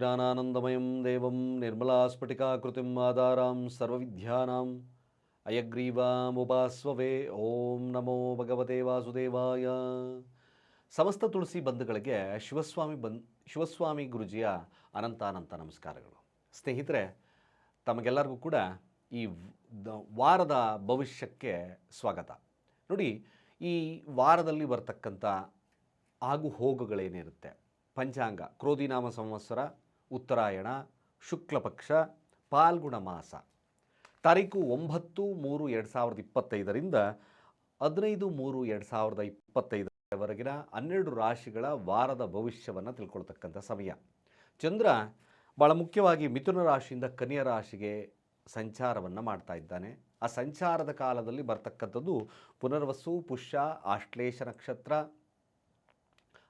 ज्ञानानन्दमयं देवं निर्मलास्फटिकाकृतिम् आधारां सर्वविद्यानाम् ಅಯಗ್ರೀವಾಮುಪಾಸ್ವವೇ ಓಂ ನಮೋ ಭಗವತೆ ವಾಸುದೇವಾಯ ಸಮಸ್ತ ತುಳಸಿ ಬಂಧುಗಳಿಗೆ ಶಿವಸ್ವಾಮಿ ಬನ್ ಶಿವಸ್ವಾಮಿ ಗುರುಜಿಯ ಅನಂತಾನಂತ ನಮಸ್ಕಾರಗಳು ಸ್ನೇಹಿತರೆ ತಮಗೆಲ್ಲರಿಗೂ ಕೂಡ ಈ ದ- ವಾರದ ಭವಿಷ್ಯಕ್ಕೆ ಸ್ವಾಗತ ನೋಡಿ ಈ ವಾರದಲ್ಲಿ ಬರ್ತಕ್ಕಂಥ ಆಗು ಹೋಗುಗಳೇನಿರುತ್ತೆ ಪಂಚಾಂಗ ಕ್ರೋಧಿನಾಮ ಸಂವತ್ಸರ ಉತ್ತರಾಯಣ, ಶುಕ್ಲಪಕ್ಷ, ಪಾಲ್ಗುಣ ಮಾಸ. ತಾರೀಕು ಒಂಬತ್ತು ಮೂರು ಎರಡು ಸಾವಿರದ ಇಪ್ಪತ್ತೈದರಿಂದ ಹದಿನೈದು ಮೂರು ಎರಡು ಸಾವಿರದ ಇಪ್ಪತ್ತೈದರವರೆಗಿನ ಹನ್ನೆರಡು ರಾಶಿಗಳ ವಾರದ ಭವಿಷ್ಯವನ್ನು ತಿಳ್ಕೊಳ್ತಕ್ಕಂಥ ಸಮಯ. ಚಂದ್ರ ಭಾಳ ಮುಖ್ಯವಾಗಿ ಮಿಥುನ ರಾಶಿಯಿಂದ ಕನ್ಯಾ ರಾಶಿಗೆ ಸಂಚಾರವನ್ನು ಮಾಡ್ತಾ ಇದ್ದಾನೆ. ಆ ಸಂಚಾರದ ಕಾಲದಲ್ಲಿ ಬರ್ತಕ್ಕಂಥದ್ದು ಪುನರ್ವಸು, ಪುಷ್ಯ ಆಶ್ಲೇಷ ನಕ್ಷತ್ರ,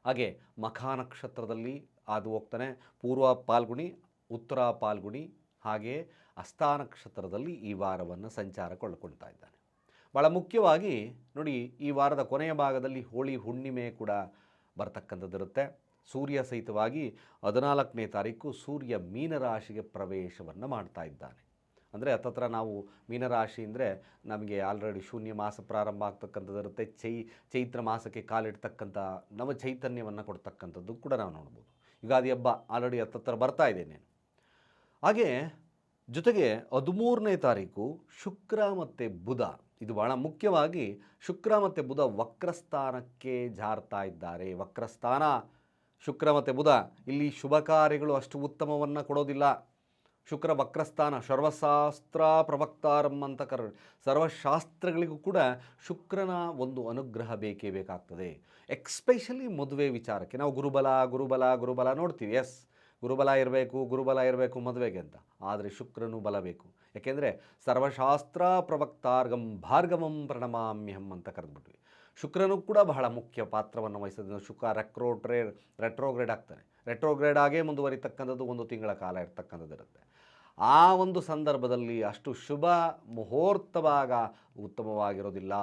ಹಾಗೆ ಮಖಾ ನಕ್ಷತ್ರದಲ್ಲಿ ಹಾದು ಹೋಗ್ತಾನೆ ಪೂರ್ವ ಪಾಲ್ಗುಣಿ, ಉತ್ತರ ಪಾಲ್ಗುಣಿ ಹಾಗೆ ಅಸ್ಥಾನಕ್ಷತ್ರದಲ್ಲಿ ಈ ವಾರವನ್ನು ಸಂಚಾರ ಕೊಳ್ಳಕೊಳ್ತಾ ಇದ್ದಾನೆ. ಭಾಳ ಮುಖ್ಯವಾಗಿ ನೋಡಿ, ಈ ವಾರದ ಕೊನೆಯ ಭಾಗದಲ್ಲಿ ಹೋಳಿ ಹುಣ್ಣಿಮೆ ಕೂಡ ಬರ್ತಕ್ಕಂಥದ್ದಿರುತ್ತೆ. ಸೂರ್ಯ ಸಹಿತವಾಗಿ ಹದಿನಾಲ್ಕನೇ ತಾರೀಕು ಸೂರ್ಯ ಮೀನರಾಶಿಗೆ ಪ್ರವೇಶವನ್ನು ಮಾಡ್ತಾ ಇದ್ದಾನೆ. ಅಂದರೆ ಹತ್ತತ್ರ ನಾವು ಮೀನರಾಶಿ ಅಂದರೆ ನಮಗೆ ಆಲ್ರೆಡಿ ಶೂನ್ಯ ಮಾಸ ಪ್ರಾರಂಭ ಆಗ್ತಕ್ಕಂಥದ್ದಿರುತ್ತೆ. ಚೈ, ಚೈತ್ರ ಮಾಸಕ್ಕೆ ಕಾಲಿಡ್ತಕ್ಕಂಥ ನವ ಚೈತನ್ಯವನ್ನು ಕೊಡ್ತಕ್ಕಂಥದ್ದು ಕೂಡ ನಾವು ನೋಡ್ಬೋದು. ಯುಗಾದಿ ಹಬ್ಬ ಆಲ್ರೆಡಿ ಹತ್ತತ್ರ ಬರ್ತಾ ಇದ್ದೇನೆ ಹಾಗೆ ಜೊತೆಗೆ ಹದಿಮೂರನೇ ತಾರೀಕು ಶುಕ್ರ ಮತ್ತು ಬುಧ, ಇದು ಭಾಳ ಮುಖ್ಯವಾಗಿ ಶುಕ್ರ ಮತ್ತು ಬುಧ ವಕ್ರಸ್ಥಾನಕ್ಕೆ ಜಾರ್ತಾ ಇದ್ದಾರೆ. ವಕ್ರಸ್ಥಾನ, ಶುಕ್ರ ಮತ್ತು ಬುಧ, ಇಲ್ಲಿ ಶುಭ ಕಾರ್ಯಗಳು ಅಷ್ಟು ಉತ್ತಮವನ್ನು ಕೊಡೋದಿಲ್ಲ. ಶುಕ್ರ ವಕ್ರಸ್ಥಾನ, ಸರ್ವಶಾಸ್ತ್ರ ಪ್ರವಕ್ತಾರಂ ಅಂತ ಕರ ಸರ್ವಶಾಸ್ತ್ರಗಳಿಗೂ ಕೂಡ ಶುಕ್ರನ ಒಂದು ಅನುಗ್ರಹ ಬೇಕೇ ಬೇಕಾಗ್ತದೆ. ಎಕ್ಸ್ಪೆಷಲಿ ಮದುವೆ ವಿಚಾರಕ್ಕೆ. ನಾವು ಗುರುಬಲ ಗುರುಬಲ ಗುರುಬಲ ನೋಡ್ತೀವಿ. ಎಸ್ ಗುರುಬಲ ಇರಬೇಕು ಗುರುಬಲ ಇರಬೇಕು ಮದುವೆಗೆ ಅಂತ. ಆದರೆ ಶುಕ್ರನು ಬಲ ಬೇಕು. ಯಾಕೆಂದರೆ ಸರ್ವಶಾಸ್ತ್ರ ಪ್ರವಕ್ತಾರ್ಗಂ ಭಾರ್ಗವಂ ಪ್ರಣಮಾಮ್ಯಹಂ ಅಂತ ಕರೆದ್ಬಿಟ್ವಿ. ಶುಕ್ರನು ಕೂಡ ಬಹಳ ಮುಖ್ಯ ಪಾತ್ರವನ್ನು ವಹಿಸೋದ್ರಿಂದ ಶುಕ್ರ ರೆಕ್ರೋಟ್ರೇ, ರೆಟ್ರೋಗ್ರೇಡ್ ಆಗ್ತಾನೆ. ರೆಟ್ರೋಗ್ರೇಡ್ ಆಗೇ ಮುಂದುವರಿತಕ್ಕಂಥದ್ದು ಒಂದು ತಿಂಗಳ ಕಾಲ ಇರ್ತಕ್ಕಂಥದ್ದು ಇರುತ್ತೆ ಆ ಒಂದು ಸಂದರ್ಭದಲ್ಲಿ ಅಷ್ಟು ಶುಭ ಮುಹೂರ್ತವಾಗ ಉತ್ತಮವಾಗಿರೋದಿಲ್ಲ.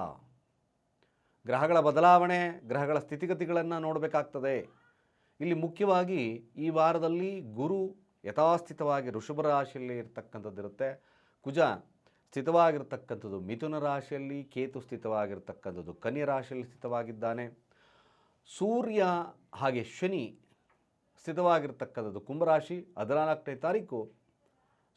ಗ್ರಹಗಳ ಬದಲಾವಣೆ, ಗ್ರಹಗಳ ಸ್ಥಿತಿಗತಿಗಳನ್ನು ನೋಡಬೇಕಾಗ್ತದೆ. ಇಲ್ಲಿ ಮುಖ್ಯವಾಗಿ ಈ ವಾರದಲ್ಲಿ ಗುರು ಯಥಾಸ್ಥಿತವಾಗಿ ಋಷಭ ರಾಶಿಯಲ್ಲಿ ಇರ್ತಕ್ಕಂಥದ್ದಿರುತ್ತೆ ಕುಜ ಸ್ಥಿತವಾಗಿರ್ತಕ್ಕಂಥದ್ದು ಮಿಥುನ ರಾಶಿಯಲ್ಲಿ, ಕೇತು ಸ್ಥಿತವಾಗಿರ್ತಕ್ಕಂಥದ್ದು ಕನ್ಯ ರಾಶಿಯಲ್ಲಿ ಸ್ಥಿತವಾಗಿದ್ದಾನೆ. ಸೂರ್ಯ ಹಾಗೆ ಶನಿ ಸ್ಥಿತವಾಗಿರ್ತಕ್ಕಂಥದ್ದು ಕುಂಭರಾಶಿ ಹದಿನಾಲ್ಕನೇ ತಾರೀಕು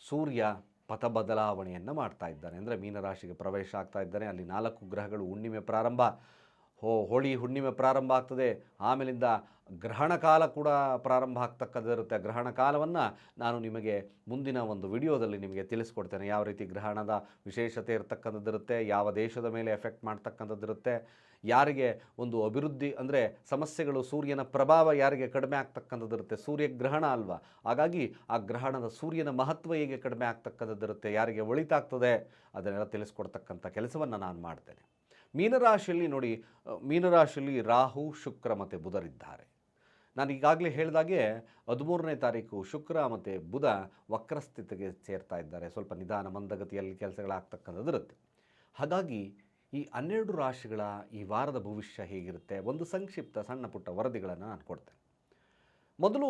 ಸೂರ್ಯ ಪಥ ಬದಲಾವಣೆಯನ್ನು ಮಾಡ್ತಾ ಇದ್ದಾನೆ ಅಂದರೆ ಮೀನರಾಶಿಗೆ ಪ್ರವೇಶ ಆಗ್ತಾ ಇದ್ದಾನೆ ಅಲ್ಲಿ ನಾಲ್ಕು ಗ್ರಹಗಳು ಹುಣ್ಣಿಮೆ ಪ್ರಾರಂಭ. ಹೋ, ಹೋಳಿ ಹುಣ್ಣಿಮೆ ಪ್ರಾರಂಭ ಆಗ್ತದೆ. ಆಮೇಲಿಂದ ಗ್ರಹಣ ಕಾಲ ಕೂಡ ಪ್ರಾರಂಭ ಆಗ್ತಕ್ಕಂಥದ್ದಿರುತ್ತೆ. ಗ್ರಹಣ ಕಾಲವನ್ನು ನಾನು ನಿಮಗೆ ಮುಂದಿನ ಒಂದು ವಿಡಿಯೋದಲ್ಲಿ ನಿಮಗೆ ತಿಳಿಸ್ಕೊಡ್ತೇನೆ. ಯಾವ ರೀತಿ ಗ್ರಹಣದ ವಿಶೇಷತೆ ಇರತಕ್ಕಂಥದ್ದಿರುತ್ತೆ, ಯಾವ ದೇಶದ ಮೇಲೆ ಎಫೆಕ್ಟ್ ಮಾಡ್ತಕ್ಕಂಥದ್ದಿರುತ್ತೆ, ಯಾರಿಗೆ ಒಂದು ಅಭಿವೃದ್ಧಿ ಅಂದರೆ ಸಮಸ್ಯೆಗಳು, ಸೂರ್ಯನ ಪ್ರಭಾವ ಯಾರಿಗೆ ಕಡಿಮೆ ಆಗ್ತಕ್ಕಂಥದ್ದಿರುತ್ತೆ. ಸೂರ್ಯ ಗ್ರಹಣ ಅಲ್ವಾ? ಹಾಗಾಗಿ ಆ ಗ್ರಹಣದ ಸೂರ್ಯನ ಮಹತ್ವ ಹೇಗೆ ಕಡಿಮೆ ಆಗ್ತಕ್ಕಂಥದ್ದಿರುತ್ತೆ, ಯಾರಿಗೆ ಒಳಿತಾಗ್ತದೆ, ಅದನ್ನೆಲ್ಲ ತಿಳಿಸ್ಕೊಡ್ತಕ್ಕಂಥ ಕೆಲಸವನ್ನು ನಾನು ಮಾಡ್ತೇನೆ. ಮೀನರಾಶಿಯಲ್ಲಿ ನೋಡಿ ಮೀನರಾಶಿಯಲ್ಲಿ ರಾಹು, ಶುಕ್ರ ಮತ್ತು ಬುಧರಿದ್ದಾರೆ ನಾನು ಈಗಾಗಲೇ ಹೇಳಿದಾಗೆ ಹದಿಮೂರನೇ ತಾರೀಕು ಶುಕ್ರ ಮತ್ತು ಬುಧ ವಕ್ರಸ್ಥಿತಿಗೆ ಸೇರ್ತಾ ಇದ್ದಾರೆ. ಸ್ವಲ್ಪ ನಿಧಾನ ಮಂದಗತಿಯಲ್ಲಿ ಕೆಲಸಗಳಾಗ್ತಕ್ಕಂಥದ್ದಿರುತ್ತೆ. ಹಾಗಾಗಿ ಈ ಹನ್ನೆರಡು ರಾಶಿಗಳ ಈ ವಾರದ ಭವಿಷ್ಯ ಹೇಗಿರುತ್ತೆ? ಒಂದು ಸಂಕ್ಷಿಪ್ತ ಸಣ್ಣ ಪುಟ್ಟ ವರದಿಗಳನ್ನು ನಾನು ಕೊಡ್ತೇನೆ. ಮೊದಲು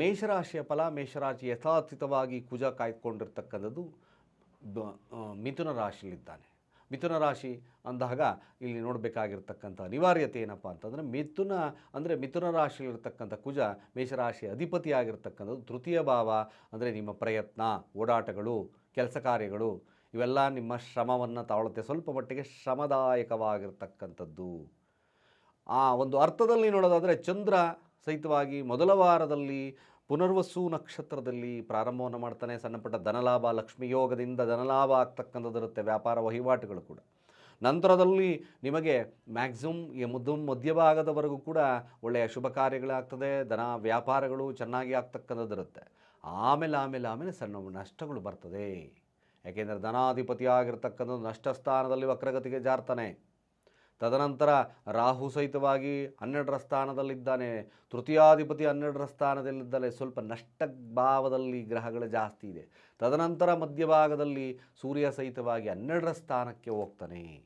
ಮೇಷರಾಶಿಯ ಫಲ, ಮೇಷರಾಶಿ ಯಥಾತೀತವಾಗಿ ಕುಜ ಕಾಯ್ದುಕೊಂಡಿರ್ತಕ್ಕಂಥದ್ದು ಮಿಥುನ ರಾಶಿಯಲ್ಲಿದ್ದಾನೆ. ಮಿಥುನ ರಾಶಿ ಅಂದಾಗ ಇಲ್ಲಿ ನೋಡಬೇಕಾಗಿರ್ತಕ್ಕಂಥ ಅನಿವಾರ್ಯತೆ ಏನಪ್ಪ ಅಂತಂದರೆ ಮಿಥುನ ಅಂದರೆ ಮಿಥುನ ರಾಶಿಯಲ್ಲಿರ್ತಕ್ಕಂಥ ಕುಜ ಮೇಷರಾಶಿ ಅಧಿಪತಿಯಾಗಿರ್ತಕ್ಕಂಥದ್ದು ತೃತೀಯ ಭಾವ ಅಂದರೆ ನಿಮ್ಮ ಪ್ರಯತ್ನ, ಓಡಾಟಗಳು, ಕೆಲಸ ಕಾರ್ಯಗಳು ಇವೆಲ್ಲ ನಿಮ್ಮ ಶ್ರಮವನ್ನು ತಾಳುತ್ತೆ. ಸ್ವಲ್ಪ ಮಟ್ಟಿಗೆ ಶ್ರಮದಾಯಕವಾಗಿರ್ತಕ್ಕಂಥದ್ದು. ಆ ಒಂದು ಅರ್ಥದಲ್ಲಿ ನೋಡೋದಾದರೆ ಚಂದ್ರ ಸಹಿತವಾಗಿ ಮೊದಲ ವಾರದಲ್ಲಿ ಪುನರ್ವಸು ನಕ್ಷತ್ರದಲ್ಲಿ ಪ್ರಾರಂಭವನ್ನು ಮಾಡ್ತಾನೆ. ಸಣ್ಣಪುಟ್ಟ ಧನಲಾಭ, ಲಕ್ಷ್ಮಿಯೋಗದಿಂದ ಧನಲಾಭ ಆಗ್ತಕ್ಕಂಥದ್ದಿರುತ್ತೆ ವ್ಯಾಪಾರ ವಹಿವಾಟುಗಳು ಕೂಡ. ನಂತರದಲ್ಲಿ ನಿಮಗೆ ಮ್ಯಾಕ್ಸಿಮಮ್ ಈ ಮುದ್ದು ಮಧ್ಯಭಾಗದವರೆಗೂ ಕೂಡ ಒಳ್ಳೆಯ ಶುಭ ಕಾರ್ಯಗಳಾಗ್ತದೆ, ಧನ ವ್ಯಾಪಾರಗಳು ಚೆನ್ನಾಗಿ ಆಗ್ತಕ್ಕಂಥದ್ದಿರುತ್ತೆ. ಆಮೇಲೆ ಆಮೇಲೆ ಆಮೇಲೆ ಸಣ್ಣ ನಷ್ಟಗಳು ಬರ್ತದೆ. ಯಾಕೆಂದರೆ ಧನಾಧಿಪತಿ ಆಗಿರ್ತಕ್ಕಂಥದ್ದು ನಷ್ಟ ಸ್ಥಾನದಲ್ಲಿ ವಕ್ರಗತಿಗೆ ಜಾರ್ತಾನೆ. ತದನಂತರ ರಾಹು ಸಹಿತವಾಗಿ ಹನ್ನೆರಡರ ಸ್ಥಾನದಲ್ಲಿದ್ದಾನೆ. ತೃತೀಯಾಧಿಪತಿ ಹನ್ನೆರಡರ ಸ್ಥಾನದಲ್ಲಿದ್ದಲೇ ಸ್ವಲ್ಪ ನಷ್ಟ ಭಾವದಲ್ಲಿ ಗ್ರಹಗಳು ಜಾಸ್ತಿ ಇದೆ. ತದನಂತರ ಮಧ್ಯಭಾಗದಲ್ಲಿ ಸೂರ್ಯ ಸಹಿತವಾಗಿ ಹನ್ನೆರಡರ ಸ್ಥಾನಕ್ಕೆ ಹೋಗ್ತಾನೆ.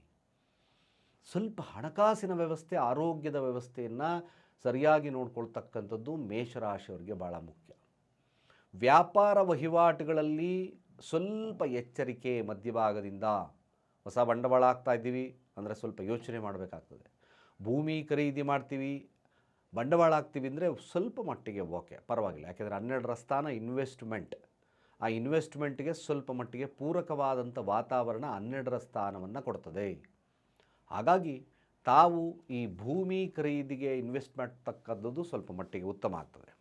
ಸ್ವಲ್ಪ ಹಣಕಾಸಿನ ವ್ಯವಸ್ಥೆ, ಆರೋಗ್ಯದ ವ್ಯವಸ್ಥೆಯನ್ನು ಸರಿಯಾಗಿ ನೋಡ್ಕೊಳ್ತಕ್ಕಂಥದ್ದು ಮೇಷರಾಶಿಯವರಿಗೆ ಭಾಳ ಮುಖ್ಯ. ವ್ಯಾಪಾರ ವಹಿವಾಟುಗಳಲ್ಲಿ ಸ್ವಲ್ಪ ಎಚ್ಚರಿಕೆ ಮಧ್ಯಭಾಗದಿಂದ ಹೊಸ ಬಂಡವಾಳ ಆಗ್ತಾ ಇದ್ದೀವಿ. ಅಂದರೆ ಸ್ವಲ್ಪ ಯೋಚನೆ ಮಾಡಬೇಕಾಗ್ತದೆ. ಭೂಮಿ ಖರೀದಿ ಮಾಡ್ತೀವಿ, ಬಂಡವಾಳ ಹಾಕ್ತೀವಿ ಅಂದರೆ ಸ್ವಲ್ಪ ಮಟ್ಟಿಗೆ ಓಕೆ, ಪರವಾಗಿಲ್ಲ. ಯಾಕೆಂದರೆ ಹನ್ನೆರಡರ ಸ್ಥಾನ ಇನ್ವೆಸ್ಟ್ಮೆಂಟ್ ಆ ಇನ್ವೆಸ್ಟ್ಮೆಂಟ್ಗೆ ಸ್ವಲ್ಪ ಮಟ್ಟಿಗೆ ಪೂರಕವಾದಂಥ ವಾತಾವರಣ ಹನ್ನೆರಡರ ಸ್ಥಾನವನ್ನು ಕೊಡ್ತದೆ. ಹಾಗಾಗಿ ತಾವು ಈ ಭೂಮಿ ಖರೀದಿಗೆ ಇನ್ವೆಸ್ಟ್ ಮಾಡ್ತಕ್ಕಂಥದ್ದು ಸ್ವಲ್ಪ ಮಟ್ಟಿಗೆ ಉತ್ತಮ ಆಗ್ತದೆ.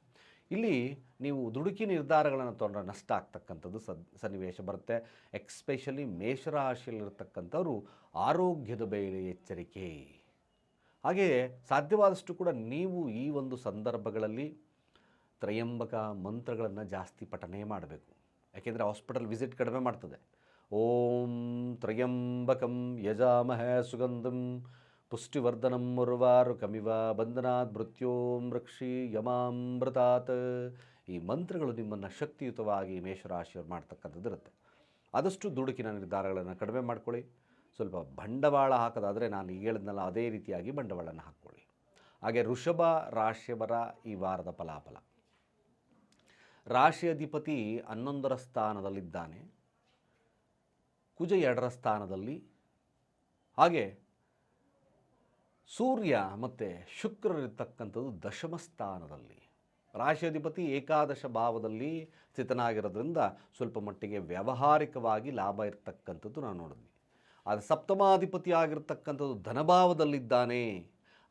ಇಲ್ಲಿ ನೀವು ದುಡುಕಿ ನಿರ್ಧಾರಗಳನ್ನು ತೊಗೊಂಡ್ರೆ ನಷ್ಟ ಆಗ್ತಕ್ಕಂಥದ್ದು ಸದ್, ಸನ್ನಿವೇಶ ಬರುತ್ತೆ. ಎಕ್ಸ್ಪೆಷಲಿ ಮೇಷರಾಶಿಯಲ್ಲಿರ್ತಕ್ಕಂಥವ್ರು ಆರೋಗ್ಯದ ಮೇಲೆ ಎಚ್ಚರಿಕೆ. ಹಾಗೆಯೇ ಸಾಧ್ಯವಾದಷ್ಟು ಕೂಡ ನೀವು ಈ ಒಂದು ಸಂದರ್ಭಗಳಲ್ಲಿ ತ್ರಯಂಬಕ ಮಂತ್ರಗಳನ್ನು ಜಾಸ್ತಿ ಪಠನೆ ಮಾಡಬೇಕು. ಯಾಕೆಂದರೆ ಹಾಸ್ಪಿಟಲ್ ವಿಸಿಟ್ ಕಡಿಮೆ ಮಾಡ್ತದೆ. ಓಂ ತ್ರಯಂಬಕಂ ಯಜಾಮಹ ಸುಗಂಧಂ ಪುಷ್ಟಿವರ್ಧನಂ ಮುರುವಾರು ಕಮಿವ ಬಂಧನಾತ್ ಮೃತ್ಯೋಂ ರಕ್ಷಿ ಯಮಾಮೃತಾತ್. ಈ ಮಂತ್ರಗಳು ನಿಮ್ಮನ್ನು ಶಕ್ತಿಯುತವಾಗಿ ಮೇಷರಾಶಿಯವ್ರು ಮಾಡ್ತಕ್ಕಂಥದ್ದು ಇರುತ್ತೆ. ಆದಷ್ಟು ದುಡುಕಿನ ನಿರ್ಧಾರಗಳನ್ನು ಕಡಿಮೆ ಮಾಡ್ಕೊಳ್ಳಿ. ಸ್ವಲ್ಪ ಬಂಡವಾಳ ಹಾಕೋದಾದರೆ ನಾನು ಹೇಳಿದ್ನಲ್ಲ, ಅದೇ ರೀತಿಯಾಗಿ ಬಂಡವಾಳನ ಹಾಕ್ಕೊಳ್ಳಿ. ಹಾಗೆ ಋಷಭ ರಾಶಿಯವರ ಈ ವಾರದ ಫಲಾಫಲ. ರಾಶಿ ಅಧಿಪತಿ ಹನ್ನೊಂದರ ಸ್ಥಾನದಲ್ಲಿದ್ದಾನೆ. ಕುಜ ಎರಡರ ಸ್ಥಾನದಲ್ಲಿ. ಹಾಗೆ ಸೂರ್ಯ ಮತ್ತು ಶುಕ್ರರಿರ್ತಕ್ಕಂಥದ್ದು ದಶಮ ಸ್ಥಾನದಲ್ಲಿ. ರಾಶಿಯಾಧಿಪತಿ ಏಕಾದಶ ಭಾವದಲ್ಲಿ ಸ್ಥಿತನಾಗಿರೋದ್ರಿಂದ ಸ್ವಲ್ಪ ಮಟ್ಟಿಗೆ ವ್ಯಾವಹಾರಿಕವಾಗಿ ಲಾಭ ಇರತಕ್ಕಂಥದ್ದು ನಾವು ನೋಡಿದ್ವಿ ಆದರೆ ಸಪ್ತಮಾಧಿಪತಿ ಆಗಿರ್ತಕ್ಕಂಥದ್ದು ಧನಭಾವದಲ್ಲಿದ್ದಾನೆ.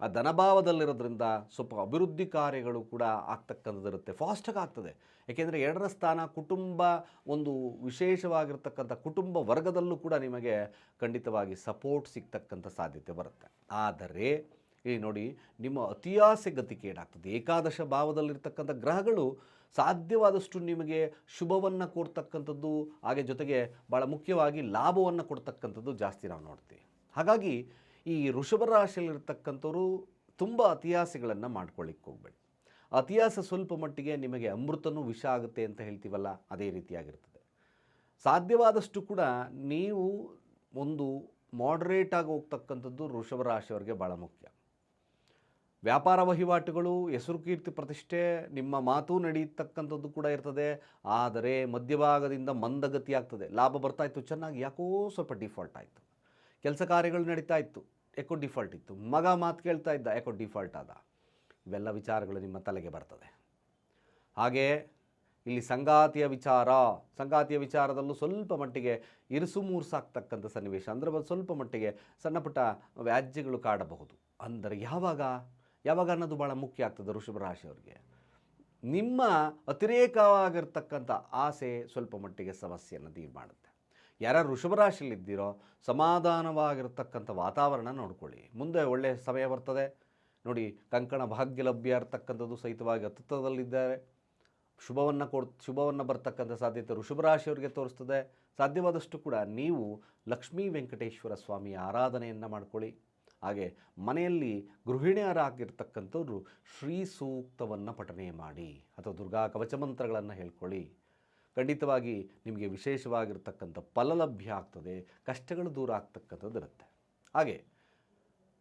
ಆ ಧನಭಾವದಲ್ಲಿರೋದ್ರಿಂದ ಸ್ವಲ್ಪ ಅಭಿವೃದ್ಧಿ ಕಾರ್ಯಗಳು ಕೂಡ ಆಗ್ತಕ್ಕಂಥದ್ದಿರುತ್ತೆ ಫಾಸ್ಟಾಗಿ ಆಗ್ತದೆ. ಏಕೆಂದರೆ ಎರಡರ ಸ್ಥಾನ ಕುಟುಂಬ ಒಂದು ವಿಶೇಷವಾಗಿರ್ತಕ್ಕಂಥ ಕುಟುಂಬ ವರ್ಗದಲ್ಲೂ ಕೂಡ ನಿಮಗೆ ಖಂಡಿತವಾಗಿ ಸಪೋರ್ಟ್ ಸಿಗ್ತಕ್ಕಂಥ ಸಾಧ್ಯತೆ ಬರುತ್ತೆ. ಆದರೆ, ಇಲ್ಲಿ ನೋಡಿ, ನಿಮ್ಮ ಅತಿಯಾಸೆ ಗತಿಕೇಡಾಗ್ತದೆ ಏಕಾದಶ ಭಾವದಲ್ಲಿರ್ತಕ್ಕಂಥ ಗ್ರಹಗಳು ಸಾಧ್ಯವಾದಷ್ಟು ನಿಮಗೆ ಶುಭವನ್ನು ಕೊಡ್ತಕ್ಕಂಥದ್ದು, ಹಾಗೆ ಜೊತೆಗೆ ಭಾಳ ಮುಖ್ಯವಾಗಿ ಲಾಭವನ್ನು ಕೊಡ್ತಕ್ಕಂಥದ್ದು ಜಾಸ್ತಿ ನಾವು ನೋಡ್ತೀವಿ. ಹಾಗಾಗಿ ಈ ಋಷಭ ರಾಶಿಯಲ್ಲಿರ್ತಕ್ಕಂಥವ್ರು ತುಂಬ ಅತಿಯಾಸೆಗಳನ್ನು ಮಾಡ್ಕೊಳ್ಳಿಕ್ಕೆ ಹೋಗ್ಬೇಡಿ. ಅತಿಯಾಸ ಸ್ವಲ್ಪ ಮಟ್ಟಿಗೆ ನಿಮಗೆ ಅಮೃತನೂ ವಿಷ ಆಗುತ್ತೆ ಅಂತ ಹೇಳ್ತೀವಲ್ಲ, ಅದೇ ರೀತಿಯಾಗಿರ್ತದೆ. ಸಾಧ್ಯವಾದಷ್ಟು ಕೂಡ ನೀವು ಒಂದು ಮಾಡ್ರೇಟಾಗಿ ಹೋಗ್ತಕ್ಕಂಥದ್ದು ಋಷಭ ರಾಶಿಯವರಿಗೆ ಭಾಳ ಮುಖ್ಯ. ವ್ಯಾಪಾರ ವಹಿವಾಟುಗಳು, ಹೆಸರು ಕೀರ್ತಿ ಪ್ರತಿಷ್ಠೆ, ನಿಮ್ಮ ಮಾತು ನಡೆಯತಕ್ಕಂಥದ್ದು ಕೂಡ ಇರ್ತದೆ. ಆದರೆ ಮಧ್ಯಭಾಗದಿಂದ ಮಂದಗತಿ ಆಗ್ತದೆ. ಲಾಭ ಬರ್ತಾಯಿತ್ತು ಚೆನ್ನಾಗಿ ಯಾಕೋ ಸ್ವಲ್ಪ ಡಿಫಾಲ್ಟ್ ಆಯಿತು. ಕೆಲಸ ಕಾರ್ಯಗಳು ನಡೀತಾ ಇತ್ತು. ಯಾಕೋ ಡಿಫಾಲ್ಟ್ ಇತ್ತು. ಮಗ ಮಾತು ಕೇಳ್ತಾ ಇದ್ದ ಯಾಕೋ ಡಿಫಾಲ್ಟ್ ಆದ. ಇವೆಲ್ಲ ವಿಚಾರಗಳು ನಿಮ್ಮ ತಲೆಗೆ ಬರ್ತದೆ. ಹಾಗೆ ಇಲ್ಲಿ ಸಂಗಾತಿಯ ವಿಚಾರ, ಸಂಗಾತಿಯ ವಿಚಾರದಲ್ಲೂ ಸ್ವಲ್ಪ ಮಟ್ಟಿಗೆ ಇರುಸು ಮೂರ್ಸಾಗ್ತಕ್ಕಂಥ ಸನ್ನಿವೇಶ. ಅಂದರೆ ಸ್ವಲ್ಪ ಮಟ್ಟಿಗೆ ಸಣ್ಣ ಪುಟ್ಟ ವ್ಯಾಜ್ಯಗಳು ಕಾಡಬಹುದು. ಅಂದರೆ ಯಾವಾಗ? ಯಾವಾಗ ಅನ್ನೋದು ಭಾಳ ಮುಖ್ಯ ಆಗ್ತದೆ ವೃಷಭ ರಾಶಿಯವರಿಗೆ. ನಿಮ್ಮ ಅತಿರೇಕವಾಗಿರ್ತಕ್ಕಂಥ ಆಸೆ ಸ್ವಲ್ಪ ಮಟ್ಟಿಗೆ ಸಮಸ್ಯೆಯನ್ನು ದೂರ ಮಾಡುತ್ತೆ. ಯಾರ್ಯಾರು ರಾಶಿಯಲ್ಲಿ ಇದ್ದೀರೋ ಸಮಾಧಾನವಾಗಿರ್ತಕ್ಕಂಥ ವಾತಾವರಣ ನೋಡ್ಕೊಳ್ಳಿ. ಮುಂದೆ ಒಳ್ಳೆಯ ಸಮಯ ಬರ್ತದೆ. ನೋಡಿ, ಕಂಕಣ ಭಾಗ್ಯ ಲಭ್ಯ ಇರ್ತಕ್ಕಂಥದ್ದು ಸಹಿತವಾಗಿ ಅತ್ಯುತ್ತದಲ್ಲಿದ್ದಾರೆ ಶುಭವನ್ನು ಕೊಡ್, ಶುಭವನ್ನು ಬರ್ತಕ್ಕಂಥ ಸಾಧ್ಯತೆ ವೃಷಭ ರಾಶಿಯವರಿಗೆ ತೋರಿಸ್ತದೆ. ಸಾಧ್ಯವಾದಷ್ಟು ಕೂಡ ನೀವು ಲಕ್ಷ್ಮೀ ವೆಂಕಟೇಶ್ವರ ಸ್ವಾಮಿಯ ಆರಾಧನೆಯನ್ನು ಮಾಡ್ಕೊಳ್ಳಿ. ಹಾಗೆ ಮನೆಯಲ್ಲಿ ಗೃಹಿಣಿಯರಾಗಿರ್ತಕ್ಕಂಥವ್ರು ಶ್ರೀ ಸೂಕ್ತವನ್ನು ಪಠನೆ ಮಾಡಿ ಅಥವಾ ದುರ್ಗಾ ಕವಚ ಮಂತ್ರಗಳನ್ನು ಹೇಳ್ಕೊಳ್ಳಿ. ಖಂಡಿತವಾಗಿ ನಿಮಗೆ ವಿಶೇಷವಾಗಿರ್ತಕ್ಕಂಥ ಫಲ ಲಭ್ಯ ಆಗ್ತದೆ, ಕಷ್ಟಗಳು ದೂರ ಆಗ್ತಕ್ಕಂಥದ್ದು ಇರುತ್ತೆ. ಹಾಗೆ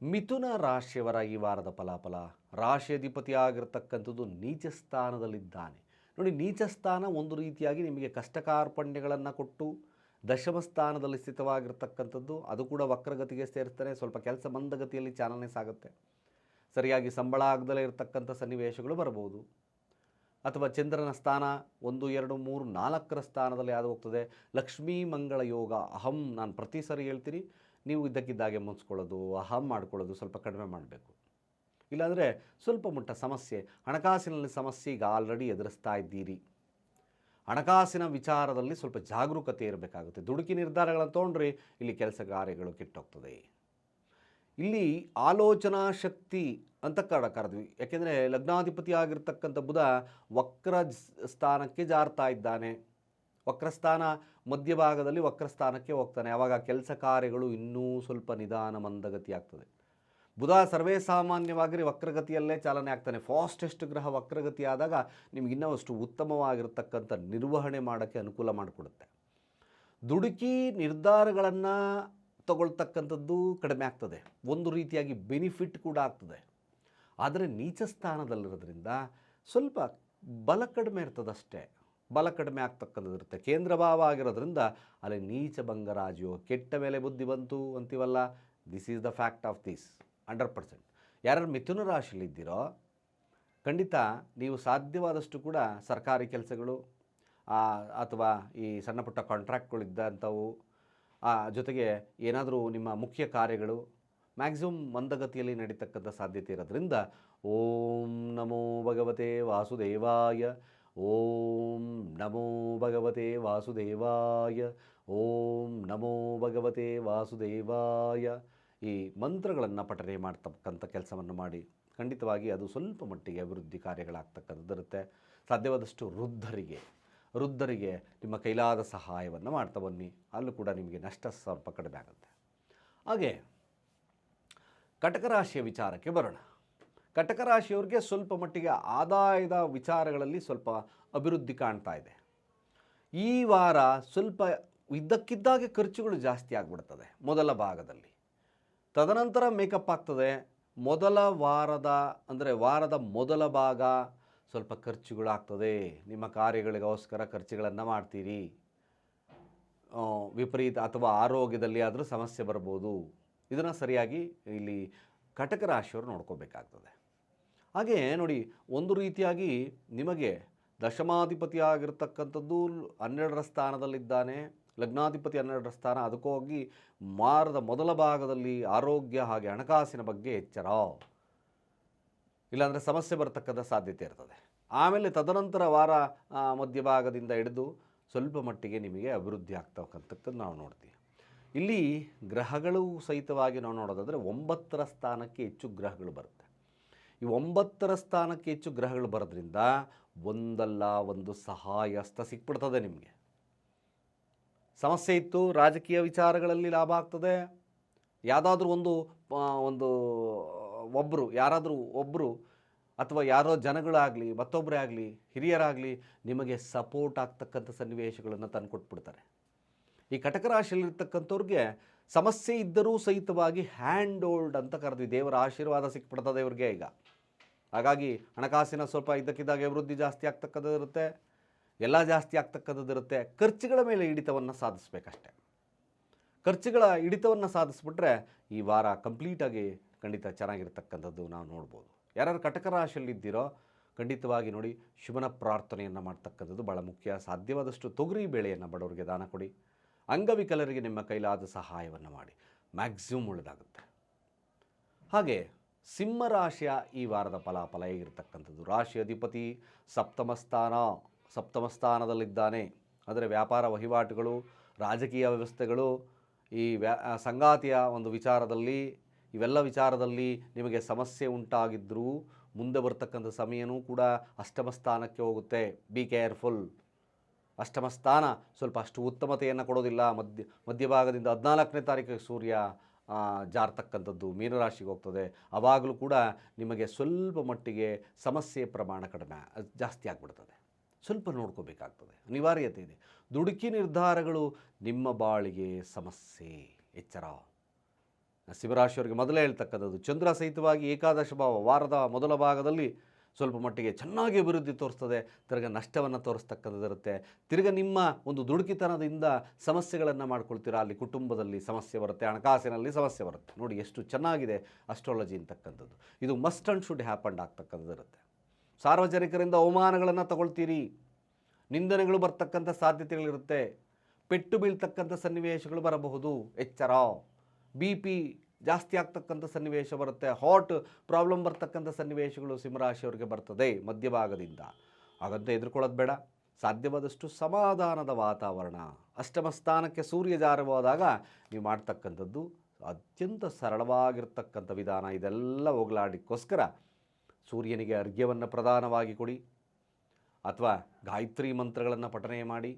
ಮಿಥುನ ರಾಶಿಯವರ ಈ ವಾರದ ಫಲಾಫಲ, ರಾಶಿ ಅಧಿಪತಿ ಆಗಿರ್ತಕ್ಕಂಥದ್ದು ನೀಚ ಸ್ಥಾನದಲ್ಲಿದ್ದಾನೆ. ನೋಡಿ, ನೀಚ ಸ್ಥಾನ ಒಂದು ರೀತಿಯಾಗಿ ನಿಮಗೆ ಕಷ್ಟ ಕಾರ್ಪಣ್ಯಗಳನ್ನು ಕೊಟ್ಟು ದಶಮ ಸ್ಥಾನದಲ್ಲಿ ಸ್ಥಿತವಾಗಿರ್ತಕ್ಕಂಥದ್ದು, ಅದು ಕೂಡ ವಕ್ರಗತಿಗೆ ಸೇರ್ತಾರೆ ಸ್ವಲ್ಪ ಕೆಲಸ ಮಂದಗತಿಯಲ್ಲಿ ಚಾಲನೆ ಸಾಗುತ್ತೆ. ಸರಿಯಾಗಿ ಸಂಬಳ ಆಗದಲ್ಲೇ ಇರತಕ್ಕಂಥ ಸನ್ನಿವೇಶಗಳು ಬರ್ಬೋದು. ಅಥವಾ ಚಂದ್ರನ ಸ್ಥಾನ ಒಂದು, ಎರಡು, ಮೂರು, ನಾಲ್ಕರ ಸ್ಥಾನದಲ್ಲಿ ಯಾವುದು ಹೋಗ್ತದೆ ಲಕ್ಷ್ಮೀ ಮಂಗಳ ಯೋಗ, ಅಹಂ, ನಾನು ಪ್ರತಿ ಸರಿ ಹೇಳ್ತೀನಿ. ನೀವು ಇದ್ದಕ್ಕಿದ್ದಾಗೆ ಮುನ್ಸ್ಕೊಳ್ಳೋದು ಅಹಂ ಮಾಡ್ಕೊಳ್ಳೋದು ಸ್ವಲ್ಪ ಕಡಿಮೆ ಮಾಡಬೇಕು. ಇಲ್ಲಾಂದರೆ ಸ್ವಲ್ಪ ಮುಟ್ಟ ಸಮಸ್ಯೆ, ಹಣಕಾಸಿನಲ್ಲಿ ಸಮಸ್ಯೆ ಈಗ ಆಲ್ರೆಡಿ ಎದುರಿಸ್ತಾ ಇದ್ದೀರಿ. ಹಣಕಾಸಿನ ವಿಚಾರದಲ್ಲಿ ಸ್ವಲ್ಪ ಜಾಗರೂಕತೆ ಇರಬೇಕಾಗುತ್ತೆ. ದುಡುಕಿ ನಿರ್ಧಾರಗಳನ್ನು ತೊಗೊಂಡ್ರೆ ಇಲ್ಲಿ ಕೆಲಸ ಕಾರ್ಯಗಳು ಕೆಟ್ಟೋಗ್ತದೆ. ಇಲ್ಲಿ ಆಲೋಚನಾ ಶಕ್ತಿ ಅಂತ ಕಡ ಕರೆದ್ವಿ ಯಾಕೆಂದರೆ ಲಗ್ನಾಧಿಪತಿ ಆಗಿರ್ತಕ್ಕಂಥ ಬುಧ ವಕ್ರ ಸ್ಥಾನಕ್ಕೆ ಜಾರ್ತಾ ಇದ್ದಾನೆ. ವಕ್ರಸ್ಥಾನ ಮಧ್ಯಭಾಗದಲ್ಲಿ ವಕ್ರಸ್ಥಾನಕ್ಕೆ ಹೋಗ್ತಾನೆ. ಆವಾಗ ಕೆಲಸ ಕಾರ್ಯಗಳು ಇನ್ನೂ ಸ್ವಲ್ಪ ನಿಧಾನ ಮಂದಗತಿ ಆಗ್ತದೆ ಬುಧ ಸರ್ವೇ ಸಾಮಾನ್ಯವಾಗಿ ವಕ್ರಗತಿಯಲ್ಲೇ ಚಾಲನೆ ಆಗ್ತಾನೆ. ಫಾಸ್ಟೆಸ್ಟ್ ಗ್ರಹ ವಕ್ರಗತಿ ಆದಾಗ ನಿಮ್ಗೆ ಇನ್ನೂ ಅಷ್ಟು ಉತ್ತಮವಾಗಿರ್ತಕ್ಕಂಥ ನಿರ್ವಹಣೆ ಮಾಡೋಕ್ಕೆ ಅನುಕೂಲ ಮಾಡಿಕೊಡುತ್ತೆ. ದುಡುಕಿ ನಿರ್ಧಾರಗಳನ್ನು ತಗೊಳ್ತಕ್ಕಂಥದ್ದು ಕಡಿಮೆ ಆಗ್ತದೆ. ಒಂದು ರೀತಿಯಾಗಿ ಬೆನಿಫಿಟ್ ಕೂಡ ಆಗ್ತದೆ. ಆದರೆ ನೀಚ ಸ್ಥಾನದಲ್ಲಿರೋದ್ರಿಂದ ಸ್ವಲ್ಪ ಬಲ ಕಡಿಮೆ ಇರ್ತದಷ್ಟೇ. ಬಲ ಕಡಿಮೆ ಆಗ್ತಕ್ಕಂಥದ್ದು ಇರುತ್ತೆ. ಕೇಂದ್ರ ಭಾವ ಆಗಿರೋದ್ರಿಂದ ಅಲ್ಲಿ ನೀಚ ಭಂಗ ಕೆಟ್ಟ ಮೇಲೆ ಬುದ್ಧಿ ಬಂತು ಅಂತೀವಲ್ಲ? This is the fact of this hundred percent. ಯಾರು ಮಿಥುನ ರಾಶಿಯಲ್ಲಿದ್ದೀರೋ ಖಂಡಿತ ನೀವು ಸಾಧ್ಯವಾದಷ್ಟು ಕೂಡ ಸರ್ಕಾರಿ ಕೆಲಸಗಳು ಅಥವಾ ಈ ಸಣ್ಣ ಪುಟ್ಟ ಕಾಂಟ್ರಾಕ್ಟ್ಗಳಿದ್ದಂಥವು ಜೊತೆಗೆ ಏನಾದರೂ ನಿಮ್ಮ ಮುಖ್ಯ ಕಾರ್ಯಗಳು ಮ್ಯಾಕ್ಸಿಮಮ್ ಮಂದಗತಿಯಲ್ಲಿ ನಡೀತಕ್ಕಂಥ ಸಾಧ್ಯತೆ ಇರೋದ್ರಿಂದ ಓಂ ನಮೋ ಭಗವತೆ ವಾಸುದೇವಾಯ, ಓಂ ನಮೋ ಭಗವತೆ ವಾಸುದೇವಾಯ, ಓಂ ನಮೋ ಭಗವತೆ ವಾಸುದೇವಾಯ ಈ ಮಂತ್ರಗಳನ್ನು ಪಠನೆ ಮಾಡ್ತಕ್ಕಂಥ ಕೆಲಸವನ್ನು ಮಾಡಿ ಖಂಡಿತವಾಗಿ ಅದು ಸ್ವಲ್ಪ ಮಟ್ಟಿಗೆ ಅಭಿವೃದ್ಧಿ ಕಾರ್ಯಗಳಾಗ್ತಕ್ಕಂಥದ್ದಿರುತ್ತೆ ಸಾಧ್ಯವಾದಷ್ಟು ವೃದ್ಧರಿಗೆ ವೃದ್ಧರಿಗೆ ನಿಮ್ಮ ಕೈಲಾದ ಸಹಾಯವನ್ನು ಮಾಡ್ತಾ ಬನ್ನಿ. ಅಲ್ಲೂ ಕೂಡ ನಿಮಗೆ ನಷ್ಟ ಸ್ವಲ್ಪ ಕಡಿಮೆ ಆಗುತ್ತೆ. ಹಾಗೆ ಕಟಕ ರಾಶಿಯ ವಿಚಾರಕ್ಕೆ ಬರೋಣ. ಕಟಕ ರಾಶಿಯವ್ರಿಗೆ ಸ್ವಲ್ಪ ಮಟ್ಟಿಗೆ ಆದಾಯದ ವಿಚಾರಗಳಲ್ಲಿ ಸ್ವಲ್ಪ ಅಭಿವೃದ್ಧಿ ಕಾಣ್ತಾ ಇದೆ. ಈ ವಾರ ಸ್ವಲ್ಪ ಇದ್ದಕ್ಕಿದ್ದಾಗೆ ಖರ್ಚುಗಳು ಜಾಸ್ತಿ ಆಗಿಬಿಡ್ತದೆ ಮೊದಲ ಭಾಗದಲ್ಲಿ. ತದನಂತರ ಮೇಕಪ್ ಆಗ್ತದೆ. ಮೊದಲ ವಾರದ, ಅಂದರೆ ವಾರದ ಮೊದಲ ಭಾಗ ಸ್ವಲ್ಪ ಖರ್ಚುಗಳಾಗ್ತದೆ ನಿಮ್ಮ ಕಾರ್ಯಗಳಿಗೋಸ್ಕರ ಖರ್ಚುಗಳನ್ನು ಮಾಡ್ತೀರಿ. ವಿಪರೀತ ಅಥವಾ ಆರೋಗ್ಯದಲ್ಲಿ ಆದರೂ ಸಮಸ್ಯೆ ಬರ್ಬೋದು. ಇದನ್ನು ಸರಿಯಾಗಿ ಇಲ್ಲಿ ಕಟಕ ರಾಶಿಯವರು ನೋಡ್ಕೋಬೇಕಾಗ್ತದೆ. ಹಾಗೆ ನೋಡಿ, ಒಂದು ರೀತಿಯಾಗಿ ನಿಮಗೆ ದಶಮಾಧಿಪತಿಯಾಗಿರ್ತಕ್ಕಂಥದ್ದು ಹನ್ನೆರಡರ ಸ್ಥಾನದಲ್ಲಿದ್ದಾನೆ. ಲಗ್ನಾಧಿಪತಿ ಹನ್ನೆರಡರ ಸ್ಥಾನ ಅದಕ್ಕೋಗಿ ಮಾರದ ಮೊದಲ ಭಾಗದಲ್ಲಿ ಆರೋಗ್ಯ ಹಾಗೆ ಹಣಕಾಸಿನ ಬಗ್ಗೆ ಎಚ್ಚರ. ಇಲ್ಲಾಂದರೆ ಸಮಸ್ಯೆ ಬರತಕ್ಕಂಥ ಸಾಧ್ಯತೆ ಇರ್ತದೆ. ಆಮೇಲೆ ತದನಂತರ ವಾರ ಮಧ್ಯಭಾಗದಿಂದ ಹಿಡಿದು ಸ್ವಲ್ಪ ಮಟ್ಟಿಗೆ ನಿಮಗೆ ಅಭಿವೃದ್ಧಿ ಆಗ್ತಕ್ಕಂಥದ್ದು ನಾವು ನೋಡ್ತೀವಿ. ಇಲ್ಲಿ ಗ್ರಹಗಳು ಸಹಿತವಾಗಿ ನಾವು ನೋಡೋದಾದರೆ ಒಂಬತ್ತರ ಸ್ಥಾನಕ್ಕೆ ಹೆಚ್ಚು ಗ್ರಹಗಳು ಬರುತ್ತೆ. ಈ ಒಂಬತ್ತರ ಸ್ಥಾನಕ್ಕೆ ಹೆಚ್ಚು ಗ್ರಹಗಳು ಬರೋದ್ರಿಂದ ಒಂದಲ್ಲ ಒಂದು ಸಹಾಯ ಹಸ್ತ ಸಿಕ್ಬಿಡ್ತದೆ ನಿಮಗೆ. ಸಮಸ್ಯೆ ಇತ್ತು, ರಾಜಕೀಯ ವಿಚಾರಗಳಲ್ಲಿ ಲಾಭ ಆಗ್ತದೆ. ಯಾವುದಾದ್ರೂ ಒಂದು ಒಂದು ಒಬ್ಬರು ಯಾರಾದರೂ ಒಬ್ಬರು ಅಥವಾ ಯಾರೋ ಜನಗಳಾಗಲಿ ಮತ್ತೊಬ್ಬರೇ ಆಗಲಿ, ಹಿರಿಯರಾಗಲಿ ನಿಮಗೆ ಸಪೋರ್ಟ್ ಆಗ್ತಕ್ಕಂಥ ಸನ್ನಿವೇಶಗಳನ್ನು ತಂದುಕೊಟ್ಬಿಡ್ತಾರೆ. ಈ ಕಟಕ ರಾಶಿಯಲ್ಲಿರ್ತಕ್ಕಂಥವ್ರಿಗೆ ಸಮಸ್ಯೆ ಇದ್ದರೂ ಸಹಿತವಾಗಿ ಹ್ಯಾಂಡ್ ಓಲ್ಡ್ ಅಂತ ಕರೆದ್ವಿ. ದೇವರ ಆಶೀರ್ವಾದ ಸಿಕ್ಬಿಡ್ತದೆ ಇವ್ರಿಗೆ ಈಗ. ಹಾಗಾಗಿ ಹಣಕಾಸಿನ ಸ್ವಲ್ಪ ಇದ್ದಕ್ಕಿದ್ದಾಗ ಅಭಿವೃದ್ಧಿ ಜಾಸ್ತಿ ಆಗ್ತಕ್ಕಂಥದ್ದು ಇರುತ್ತೆ. ಎಲ್ಲ ಜಾಸ್ತಿ ಆಗ್ತಕ್ಕಂಥದ್ದು ಇರುತ್ತೆ. ಖರ್ಚುಗಳ ಮೇಲೆ ಹಿಡಿತವನ್ನು ಸಾಧಿಸ್ಬೇಕಷ್ಟೆ. ಖರ್ಚುಗಳ ಹಿಡಿತವನ್ನು ಸಾಧಿಸ್ಬಿಟ್ರೆ ಈ ವಾರ ಕಂಪ್ಲೀಟಾಗಿ ಖಂಡಿತ ಚೆನ್ನಾಗಿರ್ತಕ್ಕಂಥದ್ದು ನಾವು ನೋಡ್ಬೋದು. ಯಾರ್ಯಾರು ಕಟಕ ರಾಶಿಯಲ್ಲಿದ್ದೀರೋ ಖಂಡಿತವಾಗಿ ನೋಡಿ ಶಿವನ ಪ್ರಾರ್ಥನೆಯನ್ನು ಮಾಡ್ತಕ್ಕಂಥದ್ದು ಭಾಳ ಮುಖ್ಯ. ಸಾಧ್ಯವಾದಷ್ಟು ತೊಗರಿ ಬೇಳೆಯನ್ನು ಬಡವರಿಗೆ ದಾನ ಕೊಡಿ. ಅಂಗವಿಕಲರಿಗೆ ನಿಮ್ಮ ಕೈಲಾದ ಸಹಾಯವನ್ನು ಮಾಡಿ. ಮ್ಯಾಕ್ಸಿಮಮ್ ಒಳ್ಳೆದಾಗುತ್ತೆ. ಹಾಗೆ ಸಿಂಹ ರಾಶಿಯ ಈ ವಾರದ ಫಲಾಫಲ ಹೇಗಿರ್ತಕ್ಕಂಥದ್ದು? ರಾಶಿ ಅಧಿಪತಿ ಸಪ್ತಮ ಸ್ಥಾನ, ಸಪ್ತಮ ಸ್ಥಾನದಲ್ಲಿದ್ದಾನೆ. ಅಂದರೆ ವ್ಯಾಪಾರ ವಹಿವಾಟುಗಳು, ರಾಜಕೀಯ ವ್ಯವಸ್ಥೆಗಳು, ಈ ವ್ಯಾ ಸಂಗಾತಿಯ ಒಂದು ವಿಚಾರದಲ್ಲಿ, ಇವೆಲ್ಲ ವಿಚಾರದಲ್ಲಿ ನಿಮಗೆ ಸಮಸ್ಯೆ ಉಂಟಾಗಿದ್ದರೂ ಮುಂದೆ ಬರ್ತಕ್ಕಂಥ ಸಮಯನೂ ಕೂಡ ಅಷ್ಟಮ ಸ್ಥಾನಕ್ಕೆ ಹೋಗುತ್ತೆ. ಬಿ ಕೇರ್ಫುಲ್ ಅಷ್ಟಮ ಸ್ಥಾನ ಸ್ವಲ್ಪ ಅಷ್ಟು ಉತ್ತಮತೆಯನ್ನು ಕೊಡೋದಿಲ್ಲ. ಮಧ್ಯ, ಮಧ್ಯಭಾಗದಿಂದ ಹದಿನಾಲ್ಕನೇ ತಾರೀಕಿಗೆ ಸೂರ್ಯ ಜಾರತಕ್ಕಂಥದ್ದು ಮೀನರಾಶಿಗೆ ಹೋಗ್ತದೆ. ಆವಾಗಲೂ ಕೂಡ ನಿಮಗೆ ಸ್ವಲ್ಪ ಮಟ್ಟಿಗೆ ಸಮಸ್ಯೆ ಪ್ರಮಾಣ ಕಡಿಮೆ ಜಾಸ್ತಿ ಆಗಿಬಿಡ್ತದೆ. ಸ್ವಲ್ಪ ನೋಡ್ಕೋಬೇಕಾಗ್ತದೆ. ಅನಿವಾರ್ಯತೆ ಇದೆ. ದುಡುಕಿ ನಿರ್ಧಾರಗಳು ನಿಮ್ಮ ಬಾಳಿಗೆ ಸಮಸ್ಯೆ, ಎಚ್ಚರ. ಶಿವರಾಶಿಯವರಿಗೆ ಮೊದಲೇ ಹೇಳ್ತಕ್ಕಂಥದ್ದು, ಚಂದ್ರ ಸಹಿತವಾಗಿ ಏಕಾದಶ ಭಾವ ವಾರದ ಮೊದಲ ಭಾಗದಲ್ಲಿ ಸ್ವಲ್ಪ ಮಟ್ಟಿಗೆ ಚೆನ್ನಾಗಿ ಅಭಿವೃದ್ಧಿ ತೋರಿಸ್ತದೆ. ತಿರ್ಗ ನಷ್ಟವನ್ನು ತೋರಿಸ್ತಕ್ಕಂಥದ್ದಿರುತ್ತೆ. ತಿರ್ಗ ನಿಮ್ಮ ಒಂದು ದುಡುಕಿತನದಿಂದ ಸಮಸ್ಯೆಗಳನ್ನು ಮಾಡ್ಕೊಳ್ತೀರಾ? ಅಲ್ಲಿ ಕುಟುಂಬದಲ್ಲಿ ಸಮಸ್ಯೆ ಬರುತ್ತೆ, ಹಣಕಾಸಿನಲ್ಲಿ ಸಮಸ್ಯೆ ಬರುತ್ತೆ. ನೋಡಿ ಎಷ್ಟು ಚೆನ್ನಾಗಿದೆ ಅಸ್ಟ್ರಾಲಜಿ ಅಂತಕ್ಕಂಥದ್ದು. ಇದು ಮಸ್ಟ್ ಆ್ಯಂಡ್ ಶುಡ್ ಹ್ಯಾಪಂಡ್ ಆಗ್ತಕ್ಕಂಥದ್ದಿರುತ್ತೆ. ಸಾರ್ವಜನಿಕರಿಂದ ಅವಮಾನಗಳನ್ನು ತಗೊಳ್ತೀರಿ. ನಿಂದನೆಗಳು ಬರ್ತಕ್ಕಂಥ ಸಾಧ್ಯತೆಗಳಿರುತ್ತೆ. ಪೆಟ್ಟು ಬೀಳ್ತಕ್ಕಂಥ ಸನ್ನಿವೇಶಗಳು ಬರಬಹುದು. ಎಚ್ಚರ. ಬಿ ಪಿ ಜಾಸ್ತಿ ಆಗ್ತಕ್ಕಂಥ ಸನ್ನಿವೇಶ ಬರುತ್ತೆ. ಹಾಟ್ ಪ್ರಾಬ್ಲಮ್ ಬರ್ತಕ್ಕಂಥ ಸನ್ನಿವೇಶಗಳು ಸಿಂಹರಾಶಿಯವರಿಗೆ ಬರ್ತದೆ ಮಧ್ಯಭಾಗದಿಂದ. ಹಾಗಂತ ಎದುರ್ಕೊಳ್ಳೋದು ಬೇಡ. ಸಾಧ್ಯವಾದಷ್ಟು ಸಮಾಧಾನದ ವಾತಾವರಣ. ಅಷ್ಟಮ ಸ್ಥಾನಕ್ಕೆ ಸೂರ್ಯ ಜಾರವಾದಾಗ ನೀವು ಮಾಡ್ತಕ್ಕಂಥದ್ದು ಅತ್ಯಂತ ಸರಳವಾಗಿರ್ತಕ್ಕಂಥ ವಿಧಾನ. ಇದೆಲ್ಲ ಹೋಗಲಾಡಿಕ್ಕೋಸ್ಕರ ಸೂರ್ಯನಿಗೆ ಅರ್ಘ್ಯವನ್ನು ಪ್ರಧಾನವಾಗಿ ಕೊಡಿ. ಅಥವಾ ಗಾಯತ್ರಿ ಮಂತ್ರಗಳನ್ನು ಪಠನೆ ಮಾಡಿ.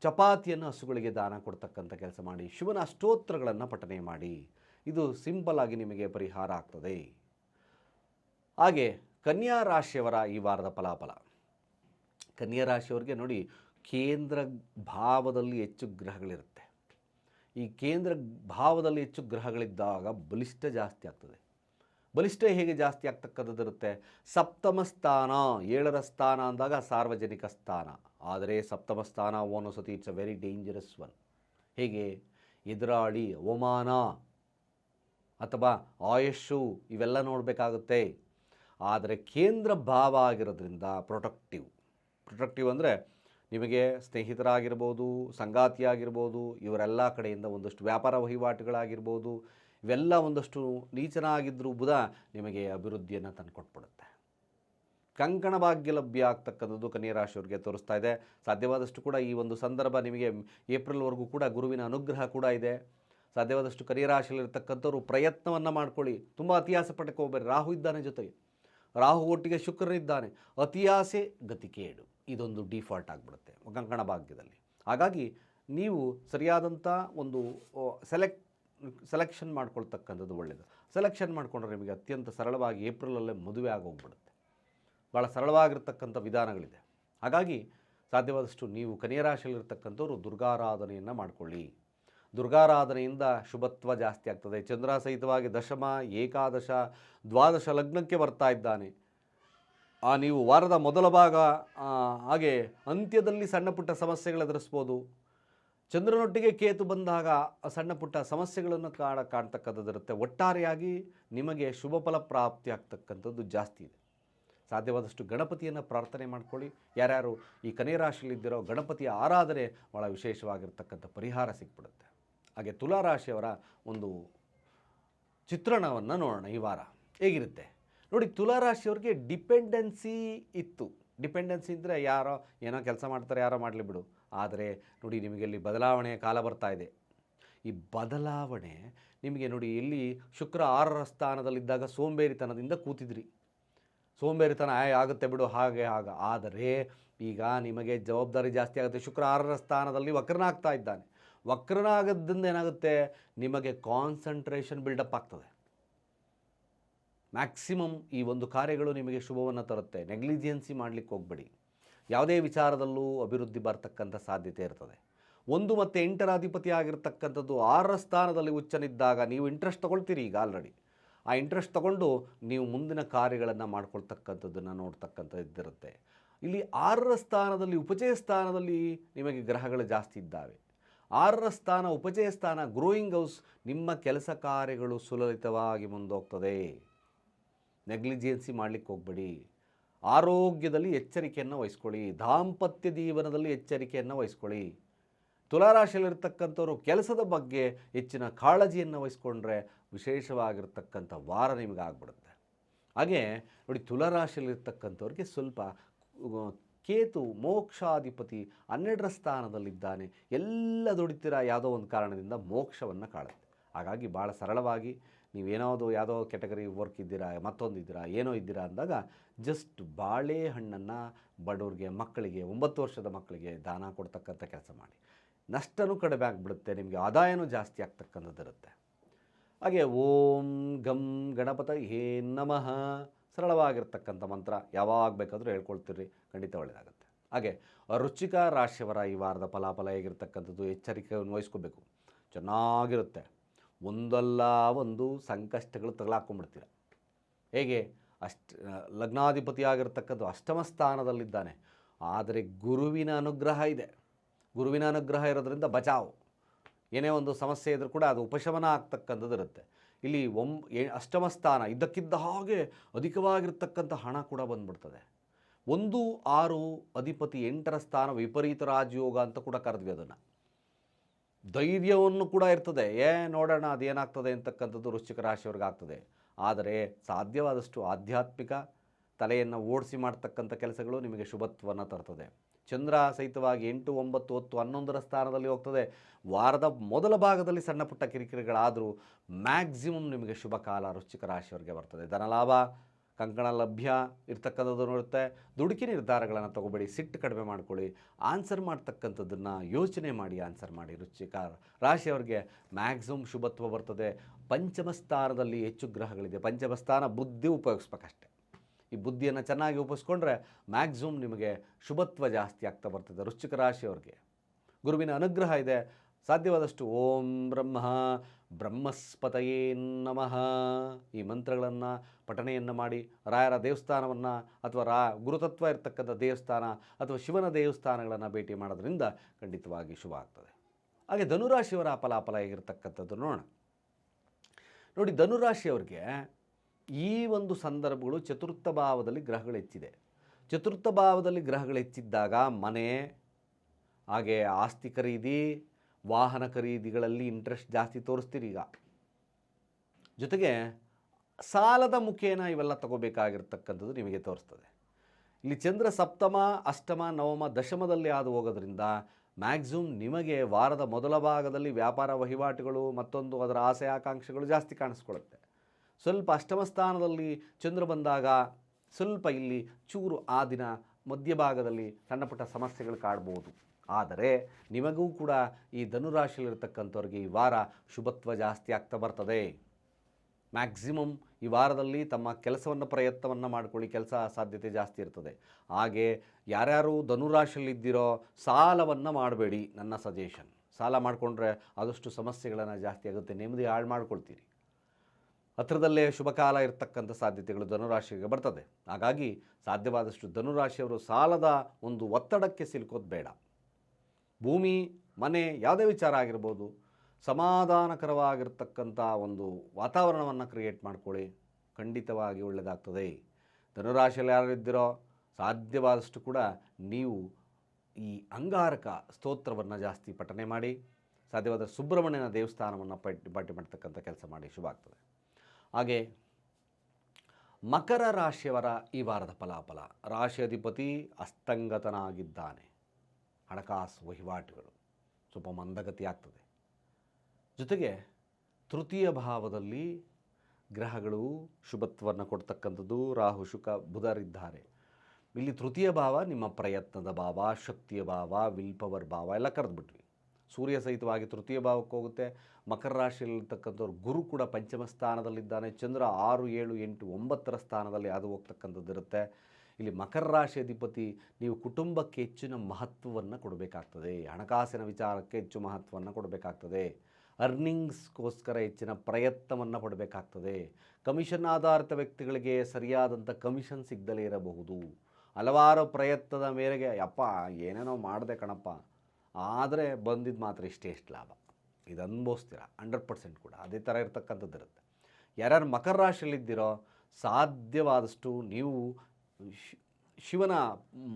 ಚಪಾತಿಯನ್ನು ಹಸುಗಳಿಗೆ ದಾನ ಕೊಡ್ತಕ್ಕಂಥ ಕೆಲಸ ಮಾಡಿ, ಶಿವನ ಅಷ್ಟೋತ್ರಗಳನ್ನು ಪಠನೆ ಮಾಡಿ, ಇದು ಸಿಂಪಲ್ ಆಗಿ ನಿಮಗೆ ಪರಿಹಾರ ಆಗ್ತದೆ. ಹಾಗೆ ಕನ್ಯಾ ರಾಶಿಯವರ ಈ ವಾರದ ಫಲಾಫಲ. ಕನ್ಯಾ ರಾಶಿಯವರಿಗೆ ನೋಡಿ, ಕೇಂದ್ರ ಭಾವದಲ್ಲಿ ಹೆಚ್ಚು ಗ್ರಹಗಳಿರುತ್ತೆ. ಈ ಕೇಂದ್ರ ಭಾವದಲ್ಲಿ ಹೆಚ್ಚು ಗ್ರಹಗಳಿದ್ದಾಗ ಬಲಿಷ್ಠ ಜಾಸ್ತಿ ಆಗ್ತದೆ. ಬಲಿಷ್ಠ ಹೇಗೆ ಜಾಸ್ತಿ ಆಗ್ತಕ್ಕಂಥದ್ದಿರುತ್ತೆ? ಸಪ್ತಮ ಸ್ಥಾನ, ಏಳರ ಸ್ಥಾನ ಅಂದಾಗ ಸಾರ್ವಜನಿಕ ಸ್ಥಾನ. ಆದರೆ ಸಪ್ತಮ ಸ್ಥಾನ ಓನೋ ಸತಿ it's a very dangerous one ಹೇಗೆ? ಎದುರಾಳಿ, ಅವಮಾನ ಅಥವಾ ಆಯುಷು ಇವೆಲ್ಲ ನೋಡಬೇಕಾಗುತ್ತೆ. ಆದರೆ ಕೇಂದ್ರ ಭಾವ ಆಗಿರೋದ್ರಿಂದ ಪ್ರೊಟಕ್ಟಿವ್ ಪ್ರೊಟಕ್ಟಿವ್ ಅಂದರೆ ನಿಮಗೆ ಸ್ನೇಹಿತರಾಗಿರ್ಬೋದು, ಸಂಗಾತಿಯಾಗಿರ್ಬೋದು, ಇವರೆಲ್ಲ ಕಡೆಯಿಂದ ಒಂದಷ್ಟು ವ್ಯಾಪಾರ ವಹಿವಾಟುಗಳಾಗಿರ್ಬೋದು ಇವೆಲ್ಲ ಒಂದಷ್ಟು ನೀಚನಾಗಿದ್ದರೂ ಬುಧ ನಿಮಗೆ ಅಭಿವೃದ್ಧಿಯನ್ನು ತಂದುಕೊಟ್ಬಿಡುತ್ತೆ. ಕಂಕಣ ಭಾಗ್ಯ ಲಭ್ಯ ಆಗ್ತಕ್ಕಂಥದ್ದು ಕನ್ಯರಾಶಿಯವರಿಗೆ ತೋರಿಸ್ತಾ ಇದೆ. ಸಾಧ್ಯವಾದಷ್ಟು ಕೂಡ ಈ ಒಂದು ಸಂದರ್ಭ ನಿಮಗೆ ಏಪ್ರಿಲ್ವರೆಗೂ ಕೂಡ ಗುರುವಿನ ಅನುಗ್ರಹ ಕೂಡ ಇದೆ. ಸಾಧ್ಯವಾದಷ್ಟು ಕನ್ಯರಾಶಿಯಲ್ಲಿರ್ತಕ್ಕಂಥವ್ರು ಪ್ರಯತ್ನವನ್ನು ಮಾಡ್ಕೊಳ್ಳಿ. ತುಂಬ ಅತಿಯಾಸೆ ಪಟ್ಟಕ್ಕೆ ಹೋಗ್ಬೇಡಿ. ರಾಹು ಇದ್ದಾನೆ ಜೊತೆಗೆ. ರಾಹು ಒಟ್ಟಿಗೆ ಶುಕ್ರನಿದ್ದಾನೆ ಅತಿಯಾಸೆ ಗತಿಕೇಡು ಇದೊಂದು ಡಿಫಾಲ್ಟ್ ಆಗಿಬಿಡುತ್ತೆ ಕಂಕಣ ಭಾಗ್ಯದಲ್ಲಿ. ಹಾಗಾಗಿ ನೀವು ಸರಿಯಾದಂಥ ಒಂದು ಸೆಲೆಕ್ಟ್ ಸೆಲೆಕ್ಷನ್ ಮಾಡ್ಕೊಳ್ತಕ್ಕಂಥದ್ದು ಒಳ್ಳೆಯದು ಸೆಲೆಕ್ಷನ್ ಮಾಡಿಕೊಂಡ್ರೆ ನಿಮಗೆ ಅತ್ಯಂತ ಸರಳವಾಗಿ ಏಪ್ರಿಲಲ್ಲೇ ಮದುವೆ ಆಗೋಗ್ಬಿಡುತ್ತೆ. ಭಾಳ ಸರಳವಾಗಿರ್ತಕ್ಕಂಥ ವಿಧಾನಗಳಿದೆ. ಹಾಗಾಗಿ ಸಾಧ್ಯವಾದಷ್ಟು ನೀವು ಕನ್ಯರಾಶಿಯಲ್ಲಿರ್ತಕ್ಕಂಥವ್ರು ದುರ್ಗಾರಾಧನೆಯನ್ನು ಮಾಡಿಕೊಳ್ಳಿ. ದುರ್ಗಾರಾಧನೆಯಿಂದ ಶುಭತ್ವ ಜಾಸ್ತಿ ಆಗ್ತದೆ. ಚಂದ್ರ ಸಹಿತವಾಗಿ ದಶಮ, ಏಕಾದಶ, ದ್ವಾದಶ ಲಗ್ನಕ್ಕೆ ಬರ್ತಾ ಇದ್ದಾನೆ. ಆ ನೀವು ವಾರದ ಮೊದಲ ಭಾಗ ಹಾಗೆ ಅಂತ್ಯದಲ್ಲಿ ಸಣ್ಣ ಪುಟ್ಟ ಸಮಸ್ಯೆಗಳು ಎದುರಿಸ್ಬೋದು. ಚಂದ್ರನೊಟ್ಟಿಗೆ ಕೇತು ಬಂದಾಗ ಸಣ್ಣ ಪುಟ್ಟ ಸಮಸ್ಯೆಗಳನ್ನು ಕಾಣ ಕಾಣ್ತಕ್ಕಂಥದ್ದಿರುತ್ತೆ ಒಟ್ಟಾರೆಯಾಗಿ ನಿಮಗೆ ಶುಭ ಫಲ ಪ್ರಾಪ್ತಿ ಆಗ್ತಕ್ಕಂಥದ್ದು ಜಾಸ್ತಿ ಇದೆ. ಸಾಧ್ಯವಾದಷ್ಟು ಗಣಪತಿಯನ್ನು ಪ್ರಾರ್ಥನೆ ಮಾಡ್ಕೊಳ್ಳಿ. ಯಾರ್ಯಾರು ಈ ಕನ್ಯಾ ರಾಶಿಯಲ್ಲಿದ್ದಿರೋ ಗಣಪತಿಯ ಆರಾಧನೆ ಭಾಳ ವಿಶೇಷವಾಗಿರ್ತಕ್ಕಂಥ ಪರಿಹಾರ ಸಿಕ್ಬಿಡುತ್ತೆ. ಹಾಗೆ ತುಲಾರಾಶಿಯವರ ಒಂದು ಚಿತ್ರಣವನ್ನು ನೋಡೋಣ ಈ ವಾರ. ಹೇಗಿರುತ್ತೆ? ನೋಡಿ ತುಲಾರಾಶಿಯವ್ರಿಗೆ ಡಿಪೆಂಡೆನ್ಸಿ ಇತ್ತು. ಡಿಪೆಂಡೆನ್ಸಿ ಅಂದರೆ ಯಾರೋ ಏನೋ ಕೆಲಸ ಮಾಡ್ತಾರೆ, ಯಾರೋ ಮಾಡಲಿ ಬಿಡು. ಆದರೆ ನೋಡಿ ನಿಮಗೆ ಇಲ್ಲಿ ಬದಲಾವಣೆಯ ಕಾಲ ಬರ್ತಾ ಇದೆ. ಈ ಬದಲಾವಣೆ ನಿಮಗೆ ನೋಡಿ ಇಲ್ಲಿ ಶುಕ್ರ ಆರರ ಸ್ಥಾನದಲ್ಲಿದ್ದಾಗ ಸೋಂಬೇರಿತನದಿಂದ ಕೂತಿದ್ರಿ. ಸೋಂಬೇರಿತನ ಆಗುತ್ತೆ ಬಿಡು ಹಾಗೆ ಆಗ. ಆದರೆ ಈಗ ನಿಮಗೆ ಜವಾಬ್ದಾರಿ ಜಾಸ್ತಿ ಆಗುತ್ತೆ. ಶುಕ್ರ ಆರರ ಸ್ಥಾನದಲ್ಲಿ ವಕ್ರನಾಗ್ತಾ ಇದ್ದಾನೆ. ವಕ್ರನಾಗದ್ದಿಂದ ಏನಾಗುತ್ತೆ? ನಿಮಗೆ ಕಾನ್ಸಂಟ್ರೇಷನ್ ಬಿಲ್ಡಪ್ ಆಗ್ತದೆ. ಮ್ಯಾಕ್ಸಿಮಮ್ ಈ ಒಂದು ಕಾರ್ಯಗಳು ನಿಮಗೆ ಶುಭವನ್ನು ತರುತ್ತೆ. ನೆಗ್ಲಿಜಿಯನ್ಸಿ ಮಾಡಲಿಕ್ಕೆ ಹೋಗಬೇಡಿ. ಯಾವುದೇ ವಿಚಾರದಲ್ಲೂ ಅಭಿವೃದ್ಧಿ ಬರ್ತಕ್ಕಂಥ ಸಾಧ್ಯತೆ ಇರ್ತದೆ. ಒಂದು ಮತ್ತು ಎಂಟರ ಅಧಿಪತಿ ಆಗಿರ್ತಕ್ಕಂಥದ್ದು ಆರರ ಸ್ಥಾನದಲ್ಲಿ ಉಚ್ಚನಿದ್ದಾಗ ನೀವು ಇಂಟ್ರೆಸ್ಟ್ ತಗೊಳ್ತೀರಿ ಈಗ ಆಲ್ರೆಡಿ ಆ ಇಂಟ್ರೆಸ್ಟ್ ತಗೊಂಡು ನೀವು ಮುಂದಿನ ಕಾರ್ಯಗಳನ್ನು ಮಾಡ್ಕೊಳ್ತಕ್ಕಂಥದ್ದನ್ನು ನೋಡ್ತಕ್ಕಂಥದ್ದಿರುತ್ತೆ ಇಲ್ಲಿ ಆರರ ಸ್ಥಾನದಲ್ಲಿ ಉಪಚಯ ಸ್ಥಾನದಲ್ಲಿ ನಿಮಗೆ ಗ್ರಹಗಳು ಜಾಸ್ತಿ ಇದ್ದಾವೆ. ಆರರ ಸ್ಥಾನ, ಉಪಚಯ ಸ್ಥಾನ ಗ್ರೋಯಿಂಗ್ ಹೌಸ್ ನಿಮ್ಮ ಕೆಲಸ ಕಾರ್ಯಗಳು ಸುಲಲಿತವಾಗಿ ಮುಂದೋಗ್ತದೆ. ನೆಗ್ಲಿಜೆನ್ಸಿ ಮಾಡಲಿಕ್ಕೆ ಹೋಗಬೇಡಿ. ಆರೋಗ್ಯದಲ್ಲಿ ಎಚ್ಚರಿಕೆಯನ್ನು ವಹಿಸ್ಕೊಳ್ಳಿ, ದಾಂಪತ್ಯ ಜೀವನದಲ್ಲಿ ಎಚ್ಚರಿಕೆಯನ್ನು ವಹಿಸ್ಕೊಳ್ಳಿ. ತುಲಾರಾಶಿಯಲ್ಲಿರ್ತಕ್ಕಂಥವ್ರು ಕೆಲಸದ ಬಗ್ಗೆ ಹೆಚ್ಚಿನ ಕಾಳಜಿಯನ್ನು ವಹಿಸ್ಕೊಂಡ್ರೆ ವಿಶೇಷವಾಗಿರ್ತಕ್ಕಂಥ ವಾರ ನಿಮಗೆ ಆಗ್ಬಿಡುತ್ತೆ. ಹಾಗೆ ನೋಡಿ ತುಲಾರಾಶಿಯಲ್ಲಿರ್ತಕ್ಕಂಥವ್ರಿಗೆ ಸ್ವಲ್ಪ ಕೇತು ಮೋಕ್ಷಾಧಿಪತಿ ಹನ್ನೆರಡರ ಸ್ಥಾನದಲ್ಲಿದ್ದಾನೆ. ಎಲ್ಲ ದುಡಿತೀರ ಯಾವುದೋ ಒಂದು ಕಾರಣದಿಂದ ಮೋಕ್ಷವನ್ನು ಕಾಣುತ್ತೆ. ಹಾಗಾಗಿ ಭಾಳ ಸರಳವಾಗಿ ನೀವೇನಾದರೂ ಯಾವುದೋ ಕೆಟಗರಿ ವರ್ಕ್ ಇದ್ದೀರಾ ಮತ್ತೊಂದು ಇದ್ದೀರಾ ಏನೋ ಇದ್ದೀರಾ ಅಂದಾಗ ಜಸ್ಟ್ ಬಾಳೆಹಣ್ಣನ್ನು ಬಡವ್ರಿಗೆ, ಮಕ್ಕಳಿಗೆ, ಒಂಬತ್ತು ವರ್ಷದ ಮಕ್ಕಳಿಗೆ ದಾನ ಕೊಡ್ತಕ್ಕಂಥ ಕೆಲಸ ಮಾಡಿ. ನಷ್ಟನೂ ಕಡಿಮೆ ಆಗಿಬಿಡುತ್ತೆ, ನಿಮಗೆ ಆದಾಯನೂ ಜಾಸ್ತಿ ಆಗ್ತಕ್ಕಂಥದ್ದಿರುತ್ತೆ ಹಾಗೆ ಓಂ ಗಂ ಗಣಪತ ಹೇ ನಮಃ ಸರಳವಾಗಿರ್ತಕ್ಕಂಥ ಮಂತ್ರ ಯಾವಾಗ ಬೇಕಾದರೂ ಹೇಳ್ಕೊಳ್ತೀರಿ, ಖಂಡಿತ ಒಳ್ಳೆಯದಾಗುತ್ತೆ ಹಾಗೆ ರುಚಿಕ ರಾಶಿಯವರ ಈ ವಾರದ ಫಲಾಫಲ ಹೇಗಿರ್ತಕ್ಕಂಥದ್ದು ಎಚ್ಚರಿಕೆಯನ್ನು ವಹಿಸ್ಕೋಬೇಕು. ಚೆನ್ನಾಗಿರುತ್ತೆ. ಒಂದಲ್ಲ ಒಂದು ಸಂಕಷ್ಟಗಳು ತಗಲಾಕೊಂಡ್ಬಿಡ್ತೀರ. ಹೇಗೆ? ಅಷ್ಟ ಲಗ್ನಾಧಿಪತಿಯಾಗಿರ್ತಕ್ಕದ್ದು ಅಷ್ಟಮ ಸ್ಥಾನದಲ್ಲಿದ್ದಾನೆ. ಆದರೆ ಗುರುವಿನ ಅನುಗ್ರಹ ಇದೆ. ಗುರುವಿನ ಅನುಗ್ರಹ ಇರೋದ್ರಿಂದ ಬಚಾವ್. ಏನೇ ಒಂದು ಸಮಸ್ಯೆ ಇದ್ರೂ ಕೂಡ ಅದು ಉಪಶಮನ ಆಗ್ತಕ್ಕಂಥದ್ದು ಇರುತ್ತೆ. ಇಲ್ಲಿ ಒಂ ಅಷ್ಟಮ ಸ್ಥಾನ, ಇದ್ದಕ್ಕಿದ್ದ ಹಾಗೆ ಅಧಿಕವಾಗಿರ್ತಕ್ಕಂಥ ಹಣ ಕೂಡ ಬಂದ್ಬಿಡ್ತದೆ. ಒಂದು ಆರು ಅಧಿಪತಿ ಎಂಟರ ಸ್ಥಾನ ವಿಪರೀತ ರಾಜಯೋಗ ಅಂತ ಕೂಡ ಕರೆದ್ವಿ ಅದನ್ನು. ಧೈರ್ಯವನ್ನು ಕೂಡ ಇರ್ತದೆ. ಏ ನೋಡೋಣ ಅದೇನಾಗ್ತದೆ ಅಂತಕ್ಕಂಥದ್ದು ವೃಶ್ಚಿಕ ರಾಶಿಯವ್ರಿಗೆ ಆಗ್ತದೆ ಆದರೆ ಸಾಧ್ಯವಾದಷ್ಟು ಆಧ್ಯಾತ್ಮಿಕ ತಲೆಯನ್ನು ಓಡಿಸಿ ಮಾಡ್ತಕ್ಕಂಥ ಕೆಲಸಗಳು ನಿಮಗೆ ಶುಭತ್ವವನ್ನು ತರ್ತದೆ. ಚಂದ್ರ ಸಹಿತವಾಗಿ ಎಂಟು, ಒಂಬತ್ತು, ಹತ್ತು, ಹನ್ನೊಂದರ ಸ್ಥಾನದಲ್ಲಿ ಹೋಗ್ತದೆ. ವಾರದ ಮೊದಲ ಭಾಗದಲ್ಲಿ ಸಣ್ಣ ಪುಟ್ಟ ಕಿರಿಕಿರಿಗಳಾದರೂ ಮ್ಯಾಕ್ಸಿಮಮ್ ನಿಮಗೆ ಶುಭ ಕಾಲ ವೃಶ್ಚಿಕ ರಾಶಿಯವರಿಗೆ ಬರ್ತದೆ. ಧನಲಾಭ. ಕಂಕಣ ಲಭ್ಯ ಇರ್ತಕ್ಕಂಥದ್ದು ಇರುತ್ತೆ ದುಡುಕಿ ನಿರ್ಧಾರಗಳನ್ನು ತಗೋಬೇಡಿ, ಸಿಟ್ಟು ಕಡಿಮೆ ಮಾಡ್ಕೊಳ್ಳಿ, ಆನ್ಸರ್ ಮಾಡ್ತಕ್ಕಂಥದ್ದನ್ನು ಯೋಚನೆ ಮಾಡಿ ಆನ್ಸರ್ ಮಾಡಿ ರುಚಿಕಾರ. ರಾಶಿಯವರಿಗೆ ಮ್ಯಾಕ್ಸಿಮಮ್ ಶುಭತ್ವ ಬರ್ತದೆ. ಪಂಚಮ ಸ್ಥಾನದಲ್ಲಿ ಹೆಚ್ಚು ಗ್ರಹಗಳಿದೆ. ಪಂಚಮ ಸ್ಥಾನ ಬುದ್ಧಿ ಉಪಯೋಗಿಸ್ಬೇಕಷ್ಟೆ. ಈ ಬುದ್ಧಿಯನ್ನು ಚೆನ್ನಾಗಿ ಉಪಯೋಗಿಸ್ಕೊಂಡ್ರೆ ಮ್ಯಾಕ್ಸಿಮಮ್ ನಿಮಗೆ ಶುಭತ್ವ ಜಾಸ್ತಿ ಆಗ್ತಾ ಬರ್ತದೆ ರುಚಿಕ ರಾಶಿಯವ್ರಿಗೆ. ಗುರುವಿನ ಅನುಗ್ರಹ ಇದೆ. ಸಾಧ್ಯವಾದಷ್ಟು ಓಂ ಬ್ರಹ್ಮ ಬ್ರಹ್ಮಸ್ಪತಯೇ ನಮಃ. ಈ ಮಂತ್ರಗಳನ್ನು, ಪಠಣೆಯನ್ನು ಮಾಡಿ ರಾಯರ ದೇವಸ್ಥಾನವನ್ನು ಅಥವಾ ರಾ ಗುರುತತ್ವ ಇರತಕ್ಕಂಥ ದೇವಸ್ಥಾನ ಅಥವಾ ಶಿವನ ದೇವಸ್ಥಾನಗಳನ್ನು ಭೇಟಿ ಮಾಡೋದ್ರಿಂದ ಖಂಡಿತವಾಗಿ ಶುಭ ಆಗ್ತದೆ. ಹಾಗೆ ಧನುರಾಶಿಯವರ ಫಲಾಫಲ ಹೇಗಿರ್ತಕ್ಕಂಥದ್ದು ನೋಡೋಣ. ನೋಡಿ, ಧನುರಾಶಿಯವರಿಗೆ ಈ ಒಂದು ಸಂದರ್ಭಗಳು ಚತುರ್ಥ ಭಾವದಲ್ಲಿ ಗ್ರಹಗಳು ಹೆಚ್ಚಿದೆ ಚತುರ್ಥ ಭಾವದಲ್ಲಿ ಗ್ರಹಗಳು ಹೆಚ್ಚಿದ್ದಾಗ ಮನೆ, ಹಾಗೆ ಆಸ್ತಿ ಖರೀದಿ ವಾಹನ ಖರೀದಿಗಳಲ್ಲಿ ಇಂಟ್ರೆಸ್ಟ್ ಜಾಸ್ತಿ ತೋರಿಸ್ತೀರಿ ಈಗ. ಜೊತೆಗೆ ಸಾಲದ ಮುಖೇನ ಇವೆಲ್ಲ ತಗೋಬೇಕಾಗಿರ್ತಕ್ಕಂಥದ್ದು ನಿಮಗೆ ತೋರಿಸ್ತದೆ. ಇಲ್ಲಿ ಚಂದ್ರ ಸಪ್ತಮ, ಅಷ್ಟಮ, ನವಮ, ದಶಮದಲ್ಲಿ ಆದು ಹೋಗೋದ್ರಿಂದ ಮ್ಯಾಕ್ಸಿಮಮ್ ನಿಮಗೆ ವಾರದ ಮೊದಲ ಭಾಗದಲ್ಲಿ ವ್ಯಾಪಾರ ವಹಿವಾಟುಗಳು ಮತ್ತೊಂದು ಅದರ ಆಸೆ ಆಕಾಂಕ್ಷೆಗಳು ಜಾಸ್ತಿ ಕಾಣಿಸ್ಕೊಳ್ಳುತ್ತೆ. ಸ್ವಲ್ಪ ಅಷ್ಟಮ ಸ್ಥಾನದಲ್ಲಿ ಚಂದ್ರ ಬಂದಾಗ ಸ್ವಲ್ಪ ಇಲ್ಲಿ ಚೂರು ಆ ದಿನ ಮಧ್ಯಭಾಗದಲ್ಲಿ ಸಣ್ಣ ಪುಟ್ಟ ಸಮಸ್ಯೆಗಳು ಕಾಡ್ಬೋದು. ಆದರೆ ನಿಮಗೂ ಕೂಡ ಈ ಧನುರಾಶಿಯಲ್ಲಿರ್ತಕ್ಕಂಥವ್ರಿಗೆ ಈ ವಾರ ಶುಭತ್ವ ಜಾಸ್ತಿ ಆಗ್ತಾ ಬರ್ತದೆ. ಮ್ಯಾಕ್ಸಿಮಮ್ ಈ ವಾರದಲ್ಲಿ ತಮ್ಮ ಕೆಲಸವನ್ನು, ಪ್ರಯತ್ನವನ್ನು ಮಾಡ್ಕೊಳ್ಳಿ, ಕೆಲಸ ಸಾಧ್ಯತೆ ಜಾಸ್ತಿ ಇರ್ತದೆ. ಹಾಗೆ ಯಾರ್ಯಾರು ಧನುರಾಶಿಯಲ್ಲಿದ್ದೀರೋ ಸಾಲವನ್ನು ಮಾಡಬೇಡಿ ನನ್ನ ಸಜೆಷನ್ ಸಾಲ ಮಾಡಿಕೊಂಡ್ರೆ ಆದಷ್ಟು ಸಮಸ್ಯೆಗಳನ್ನು ಜಾಸ್ತಿ ಆಗುತ್ತೆ. ನೆಮ್ಮದಿ ಹಾಳು ಮಾಡ್ಕೊಳ್ತೀರಿ. ಹತ್ರದಲ್ಲೇ ಶುಭ ಕಾಲ ಇರತಕ್ಕಂಥ ಸಾಧ್ಯತೆಗಳು ಧನುರಾಶಿಗೆ ಬರ್ತದೆ. ಹಾಗಾಗಿ ಸಾಧ್ಯವಾದಷ್ಟು ಧನುರಾಶಿಯವರು ಸಾಲದ ಒಂದು ಒತ್ತಡಕ್ಕೆ ಸಿಲುಕೋದು ಬೇಡ. ಭೂಮಿ, ಮನೆ ಯಾವುದೇ ವಿಚಾರ ಆಗಿರ್ಬೋದು, ಸಮಾಧಾನಕರವಾಗಿರ್ತಕ್ಕಂಥ ಒಂದು ವಾತಾವರಣವನ್ನು ಕ್ರಿಯೇಟ್ ಮಾಡ್ಕೊಳ್ಳಿ. ಖಂಡಿತವಾಗಿ ಒಳ್ಳೆಯದಾಗ್ತದೆ. ಧನುರಾಶಿಯಲ್ಲಿ ಯಾರಿದ್ದಿರೋ ಸಾಧ್ಯವಾದಷ್ಟು ಕೂಡ ನೀವು ಈ ಅಂಗಾರಕ ಸ್ತೋತ್ರವನ್ನು ಜಾಸ್ತಿ ಪಠನೆ ಮಾಡಿ ಸಾಧ್ಯವಾದ ಸುಬ್ರಹ್ಮಣ್ಯನ ದೇವಸ್ಥಾನವನ್ನು ಪಟ್ಟಿ ಪಟ್ಟಿ ಮಾಡ್ತಕ್ಕಂಥ ಕೆಲಸ ಮಾಡಿ, ಶುಭ ಆಗ್ತದೆ. ಹಾಗೆ, ಮಕರ ರಾಶಿಯವರ ಈ ವಾರದ ಫಲಾಫಲ. ರಾಶಿ ಅಧಿಪತಿ ಅಸ್ತಂಗತನಾಗಿದ್ದಾನೆ. ಹಣಕಾಸು ವಹಿವಾಟುಗಳು. ಸ್ವಲ್ಪ ಮಂದಗತಿ ಆಗ್ತದೆ. ಜೊತೆಗೆ ತೃತೀಯ ಭಾವದಲ್ಲಿ ಗ್ರಹಗಳು ಶುಭತ್ವವನ್ನು ಕೊಡ್ತಕ್ಕಂಥದ್ದು ರಾಹು ಶುಕ ಬುಧರಿದ್ದಾರೆ ಇಲ್ಲಿ ತೃತೀಯ ಭಾವ ನಿಮ್ಮ ಪ್ರಯತ್ನದ ಭಾವ, ಶಕ್ತಿಯ ಭಾವ ವಿಲ್ ಪವರ್ ಭಾವ ಎಲ್ಲ ಕರೆದ್ಬಿಟ್ವಿ. ಸೂರ್ಯ ಸಹಿತವಾಗಿ ತೃತೀಯ ಭಾವಕ್ಕೆ ಹೋಗುತ್ತೆ. ಮಕರ ರಾಶಿಯಲ್ಲಿರ್ತಕ್ಕಂಥವ್ರು ಗುರು ಕೂಡ ಪಂಚಮ ಸ್ಥಾನದಲ್ಲಿದ್ದಾನೆ. ಚಂದ್ರ ಆರು, ಏಳು, ಎಂಟು, ಒಂಬತ್ತರ ಸ್ಥಾನದಲ್ಲಿ ಅದು ಹೋಗ್ತಕ್ಕಂಥದ್ದು ಇರುತ್ತೆ ಇಲ್ಲಿ ಮಕರ ರಾಶಿ ಅಧಿಪತಿ ನೀವು ಕುಟುಂಬಕ್ಕೆ ಹೆಚ್ಚಿನ ಮಹತ್ವವನ್ನು ಕೊಡಬೇಕಾಗ್ತದೆ. ಹಣಕಾಸಿನ ವಿಚಾರಕ್ಕೆ ಹೆಚ್ಚು ಮಹತ್ವವನ್ನು ಕೊಡಬೇಕಾಗ್ತದೆ. ಅರ್ನಿಂಗ್ಸ್ಗೋಸ್ಕರ ಹೆಚ್ಚಿನ ಪ್ರಯತ್ನವನ್ನು ಪಡಬೇಕಾಗ್ತದೆ ಕಮಿಷನ್ ಆಧಾರಿತ ವ್ಯಕ್ತಿಗಳಿಗೆ ಸರಿಯಾದಂಥ ಕಮಿಷನ್ ಸಿಗದಲೇ ಇರಬಹುದು. ಹಲವಾರು ಪ್ರಯತ್ನದ ಮೇರೆಗೆ ಅಪ್ಪ ಏನೇನೋ ಮಾಡಿದೆ ಕಣಪ್ಪ. ಆದರೆ ಬಂದಿದ್ದು ಮಾತ್ರ ಇಷ್ಟೇ, ಇಷ್ಟು ಲಾಭ. ಇದು ಅನುಭವಿಸ್ತೀರ, ಹಂಡ್ರೆಡ್ ಪರ್ಸೆಂಟ್ ಕೂಡ. ಅದೇ ಥರ ಇರತಕ್ಕಂಥದ್ದು ಇರುತ್ತೆ ಯಾರ್ಯಾರು ಮಕರ ರಾಶಿಯಲ್ಲಿದ್ದೀರೋ, ಸಾಧ್ಯವಾದಷ್ಟು ನೀವು ಶಿವನ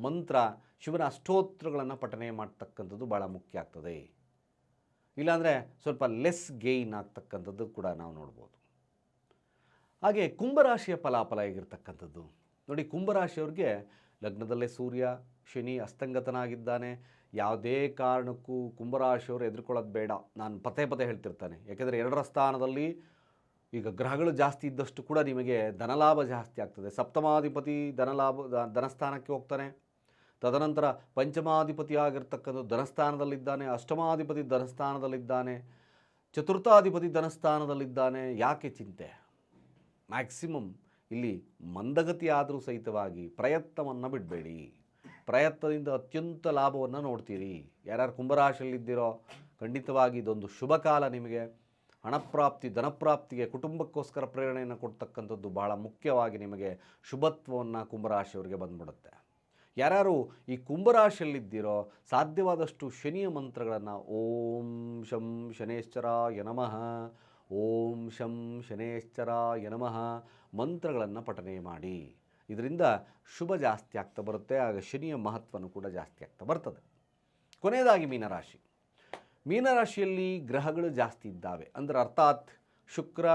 ಮಂತ್ರ, ಶಿವನ ಅಷ್ಟೋತ್ರಗಳನ್ನು ಪಠನೆ ಮಾಡ್ತಕ್ಕಂಥದ್ದು ಭಾಳ ಮುಖ್ಯ ಆಗ್ತದೆ. ಇಲ್ಲಾಂದರೆ ಸ್ವಲ್ಪ ಲೆಸ್ ಗೇಯ್ನ್ ಆಗ್ತಕ್ಕಂಥದ್ದು ಕೂಡ ನಾವು ನೋಡ್ಬೋದು. ಹಾಗೆ ಕುಂಭರಾಶಿಯ ಫಲಾಫಲ ಹೇಗಿರ್ತಕ್ಕಂಥದ್ದು? ನೋಡಿ, ಕುಂಭರಾಶಿಯವ್ರಿಗೆ ಲಗ್ನದಲ್ಲೇ ಸೂರ್ಯ, ಶನಿ ಅಸ್ತಂಗತನಾಗಿದ್ದಾನೆ. ಯಾವುದೇ ಕಾರಣಕ್ಕೂ ಕುಂಭರಾಶಿಯವರು ಎದುರ್ಕೊಳ್ಳೋದು ಬೇಡ. ನಾನು ಪದೇ ಪದೇ ಹೇಳ್ತಿರ್ತಾನೆ. ಯಾಕೆಂದರೆ ಎರಡರ ಸ್ಥಾನದಲ್ಲಿ ಈಗ ಗ್ರಹಗಳು ಜಾಸ್ತಿ ಇದ್ದಷ್ಟು ಕೂಡ ನಿಮಗೆ ಧನಲಾಭ ಜಾಸ್ತಿ ಆಗ್ತದೆ. ಸಪ್ತಮಾಧಿಪತಿ ಧನಲಾಭ ಧನಸ್ಥಾನಕ್ಕೆ ಹೋಗ್ತಾನೆ. ತದನಂತರ ಪಂಚಮಾಧಿಪತಿ ಆಗಿರ್ತಕ್ಕಂಥ ಧನಸ್ಥಾನದಲ್ಲಿದ್ದಾನೆ, ಅಷ್ಟಮಾಧಿಪತಿ ಧನಸ್ಥಾನದಲ್ಲಿದ್ದಾನೆ, ಚತುರ್ಥಾಧಿಪತಿ ಧನಸ್ಥಾನದಲ್ಲಿದ್ದಾನೆ. ಯಾಕೆ ಚಿಂತೆ? ಮ್ಯಾಕ್ಸಿಮಮ್ ಇಲ್ಲಿ ಮಂದಗತಿ ಆದರೂ ಸಹಿತವಾಗಿ ಪ್ರಯತ್ನವನ್ನು ಬಿಡಬೇಡಿ. ಪ್ರಯತ್ನದಿಂದ ಅತ್ಯಂತ ಲಾಭವನ್ನು ನೋಡ್ತೀರಿ. ಯಾರ್ಯಾರು ಕುಂಭರಾಶಿಯಲ್ಲಿದ್ದೀರೋ ಖಂಡಿತವಾಗಿ ಇದೊಂದು ಶುಭ ಕಾಲ ನಿಮಗೆ. ಹಣಪ್ರಾಪ್ತಿ, ಧನಪ್ರಾಪ್ತಿಗೆ, ಕುಟುಂಬಕ್ಕೋಸ್ಕರ ಪ್ರೇರಣೆಯನ್ನು ಕೊಡ್ತಕ್ಕಂಥದ್ದು ಬಹಳ ಮುಖ್ಯವಾಗಿ ನಿಮಗೆ ಶುಭತ್ವವನ್ನು ಕುಂಭರಾಶಿಯವರಿಗೆ ಬಂದ್ಬಿಡುತ್ತೆ. ಯಾರ್ಯಾರು ಈ ಕುಂಭರಾಶಿಯಲ್ಲಿದ್ದೀರೋ, ಸಾಧ್ಯವಾದಷ್ಟು ಶನಿಯ ಮಂತ್ರಗಳನ್ನು ಓಂ ಶಂ ಶನೇಶ್ವರ ನಮಃ, ಓಂ ಶಂ ಶನೇಶ್ವರ ನಮಃ ಮಂತ್ರಗಳನ್ನು ಪಠನೆ ಮಾಡಿ. ಇದರಿಂದ ಶುಭ ಜಾಸ್ತಿ ಆಗ್ತಾ ಬರುತ್ತೆ, ಆಗ ಶನಿಯ ಮಹತ್ವನೂ ಕೂಡ ಜಾಸ್ತಿ ಆಗ್ತಾ ಬರ್ತದೆ. ಕೊನೆಯದಾಗಿ ಮೀನರಾಶಿ. ಮೀನರಾಶಿಯಲ್ಲಿ ಗ್ರಹಗಳು ಜಾಸ್ತಿ ಇದ್ದಾವೆ. ಅಂದರೆ ಅರ್ಥಾತ್ ಶುಕ್ರ,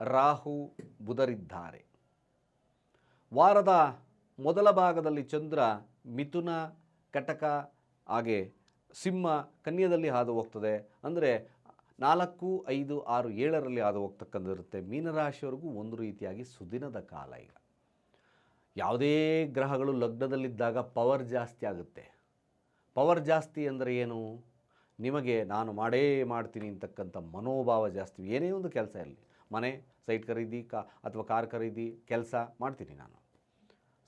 ರಾಹು, ಬುಧರಿದ್ದಾರೆ. ವಾರದ ಮೊದಲ ಭಾಗದಲ್ಲಿ ಚಂದ್ರ ಮಿಥುನ, ಕಟಕ, ಹಾಗೆ ಸಿಂಹ ಕನ್ಯದಲ್ಲಿ ಹಾದು ಹೋಗ್ತದೆ ಅಂದರೆ ನಾಲ್ಕು, ಐದು, ಆರು, ಏಳರಲ್ಲಿ ಹಾದು ಹೋಗ್ತಕ್ಕಂಥದ್ದಿರುತ್ತೆ ಮೀನರಾಶಿಯವರೆಗೂ ಒಂದು ರೀತಿಯಾಗಿ ಸುದಿನದ ಕಾಲ ಈಗ. ಯಾವುದೇ ಗ್ರಹಗಳು ಲಗ್ನದಲ್ಲಿದ್ದಾಗ ಪವರ್ ಜಾಸ್ತಿ ಆಗುತ್ತೆ. ಪವರ್ ಜಾಸ್ತಿ ಅಂದರೆ ಏನು? ನಿಮಗೆ ನಾನು ಮಾಡೇ ಮಾಡ್ತೀನಿ ಅಂತಕ್ಕಂಥ ಮನೋಭಾವ ಜಾಸ್ತಿ, ಏನೇ ಒಂದು ಕೆಲಸ ಇರಲಿ. ಮನೆ, ಸೈಟ್ ಖರೀದಿ, ಕಾ, ಅಥವಾ ಕಾರ್ ಖರೀದಿ, ಕೆಲಸ ಮಾಡ್ತೀನಿ ನಾನು.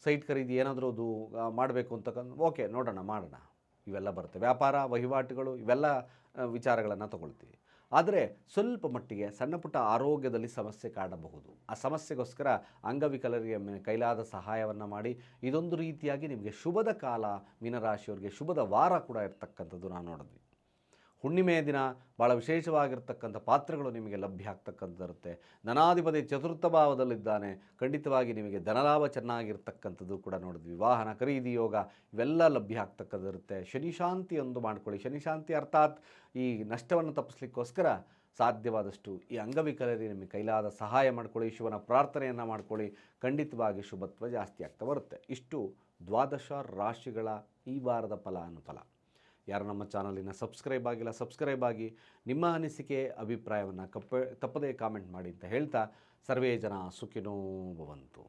ಸೈಟ್ ಖರೀದಿ ಏನಾದರೂ ಅದು ಮಾಡಬೇಕು ಅಂತಕ್ಕಂಥ, ಓಕೆ, ನೋಡೋಣ, ಮಾಡೋಣ. ಇವೆಲ್ಲ ಬರುತ್ತೆ. ವ್ಯಾಪಾರ, ವಹಿವಾಟುಗಳು, ಇವೆಲ್ಲ ವಿಚಾರಗಳನ್ನು ತಗೊಳ್ತೀವಿ. ಆದರೆ ಸ್ವಲ್ಪ ಮಟ್ಟಿಗೆ ಸಣ್ಣ ಪುಟ್ಟ ಆರೋಗ್ಯದಲ್ಲಿ ಸಮಸ್ಯೆ ಕಾಡಬಹುದು. ಆ ಸಮಸ್ಯೆಗೋಸ್ಕರ ಅಂಗವಿಕಲರಿಗೆ ಕೈಲಾದ ಸಹಾಯವನ್ನು ಮಾಡಿ. ಇದೊಂದು ರೀತಿಯಾಗಿ ನಿಮಗೆ ಶುಭದ ಕಾಲ, ಮೀನರಾಶಿಯವರಿಗೆ ಶುಭದ ವಾರ ಕೂಡ ಇರ್ತಕ್ಕಂಥದ್ದು ನಾನು ನೋಡಿದ್ವಿ. ಹುಣ್ಣಿಮೆಯ ದಿನ ಭಾಳ ವಿಶೇಷವಾಗಿರ್ತಕ್ಕಂಥ ಪಾತ್ರಗಳು ನಿಮಗೆ ಲಭ್ಯ ಆಗ್ತಕ್ಕಂಥದ್ದಿರುತ್ತೆ ಧನಾಧಿಪತಿ ಚತುರ್ಥ ಭಾವದಲ್ಲಿದ್ದಾನೆ. ಖಂಡಿತವಾಗಿ ನಿಮಗೆ ಧನಲಾಭ ಚೆನ್ನಾಗಿರ್ತಕ್ಕಂಥದ್ದು ಕೂಡ ನೋಡಿದ್ವಿ. ವಾಹನ ಖರೀದಿ, ಯೋಗ ಇವೆಲ್ಲ ಲಭ್ಯ ಆಗ್ತಕ್ಕಂಥದ್ದಿರುತ್ತೆ ಶನಿಶಾಂತಿ ಒಂದು ಮಾಡ್ಕೊಳ್ಳಿ. ಶನಿಶಾಂತಿ ಅರ್ಥಾತ್ ಈ ನಷ್ಟವನ್ನು ತಪ್ಪಿಸ್ಲಿಕ್ಕೋಸ್ಕರ ಸಾಧ್ಯವಾದಷ್ಟು ಈ ಅಂಗವಿಕಲರಿಗೆ ನಿಮಗೆ ಕೈಲಾದ ಸಹಾಯ ಮಾಡ್ಕೊಳ್ಳಿ. ಶಿವನ ಪ್ರಾರ್ಥನೆಯನ್ನು ಮಾಡ್ಕೊಳ್ಳಿ. ಖಂಡಿತವಾಗಿ ಶುಭತ್ವ ಜಾಸ್ತಿ ಆಗ್ತಾ ಬರುತ್ತೆ. ಇಷ್ಟು ದ್ವಾದಶ ರಾಶಿಗಳ ಈ ವಾರದ ಫಲ ಅನುಫಲ ಯಾರು ನಮ್ಮ ಚಾನಲಿನ ಸಬ್ಸ್ಕ್ರೈಬ್ ಆಗಿಲ್ಲ, ಸಬ್ಸ್ಕ್ರೈಬ್ ಆಗಿ ನಿಮ್ಮ ಅನಿಸಿಕೆ, ಅಭಿಪ್ರಾಯವನ್ನು ಕಪ್ಪ, ತಪ್ಪದೇ ಕಾಮೆಂಟ್ ಮಾಡಿ ಅಂತ ಹೇಳ್ತಾ ಸರ್ವೇ ಜನ ಸುಖಿನೋ ಭವಂತು.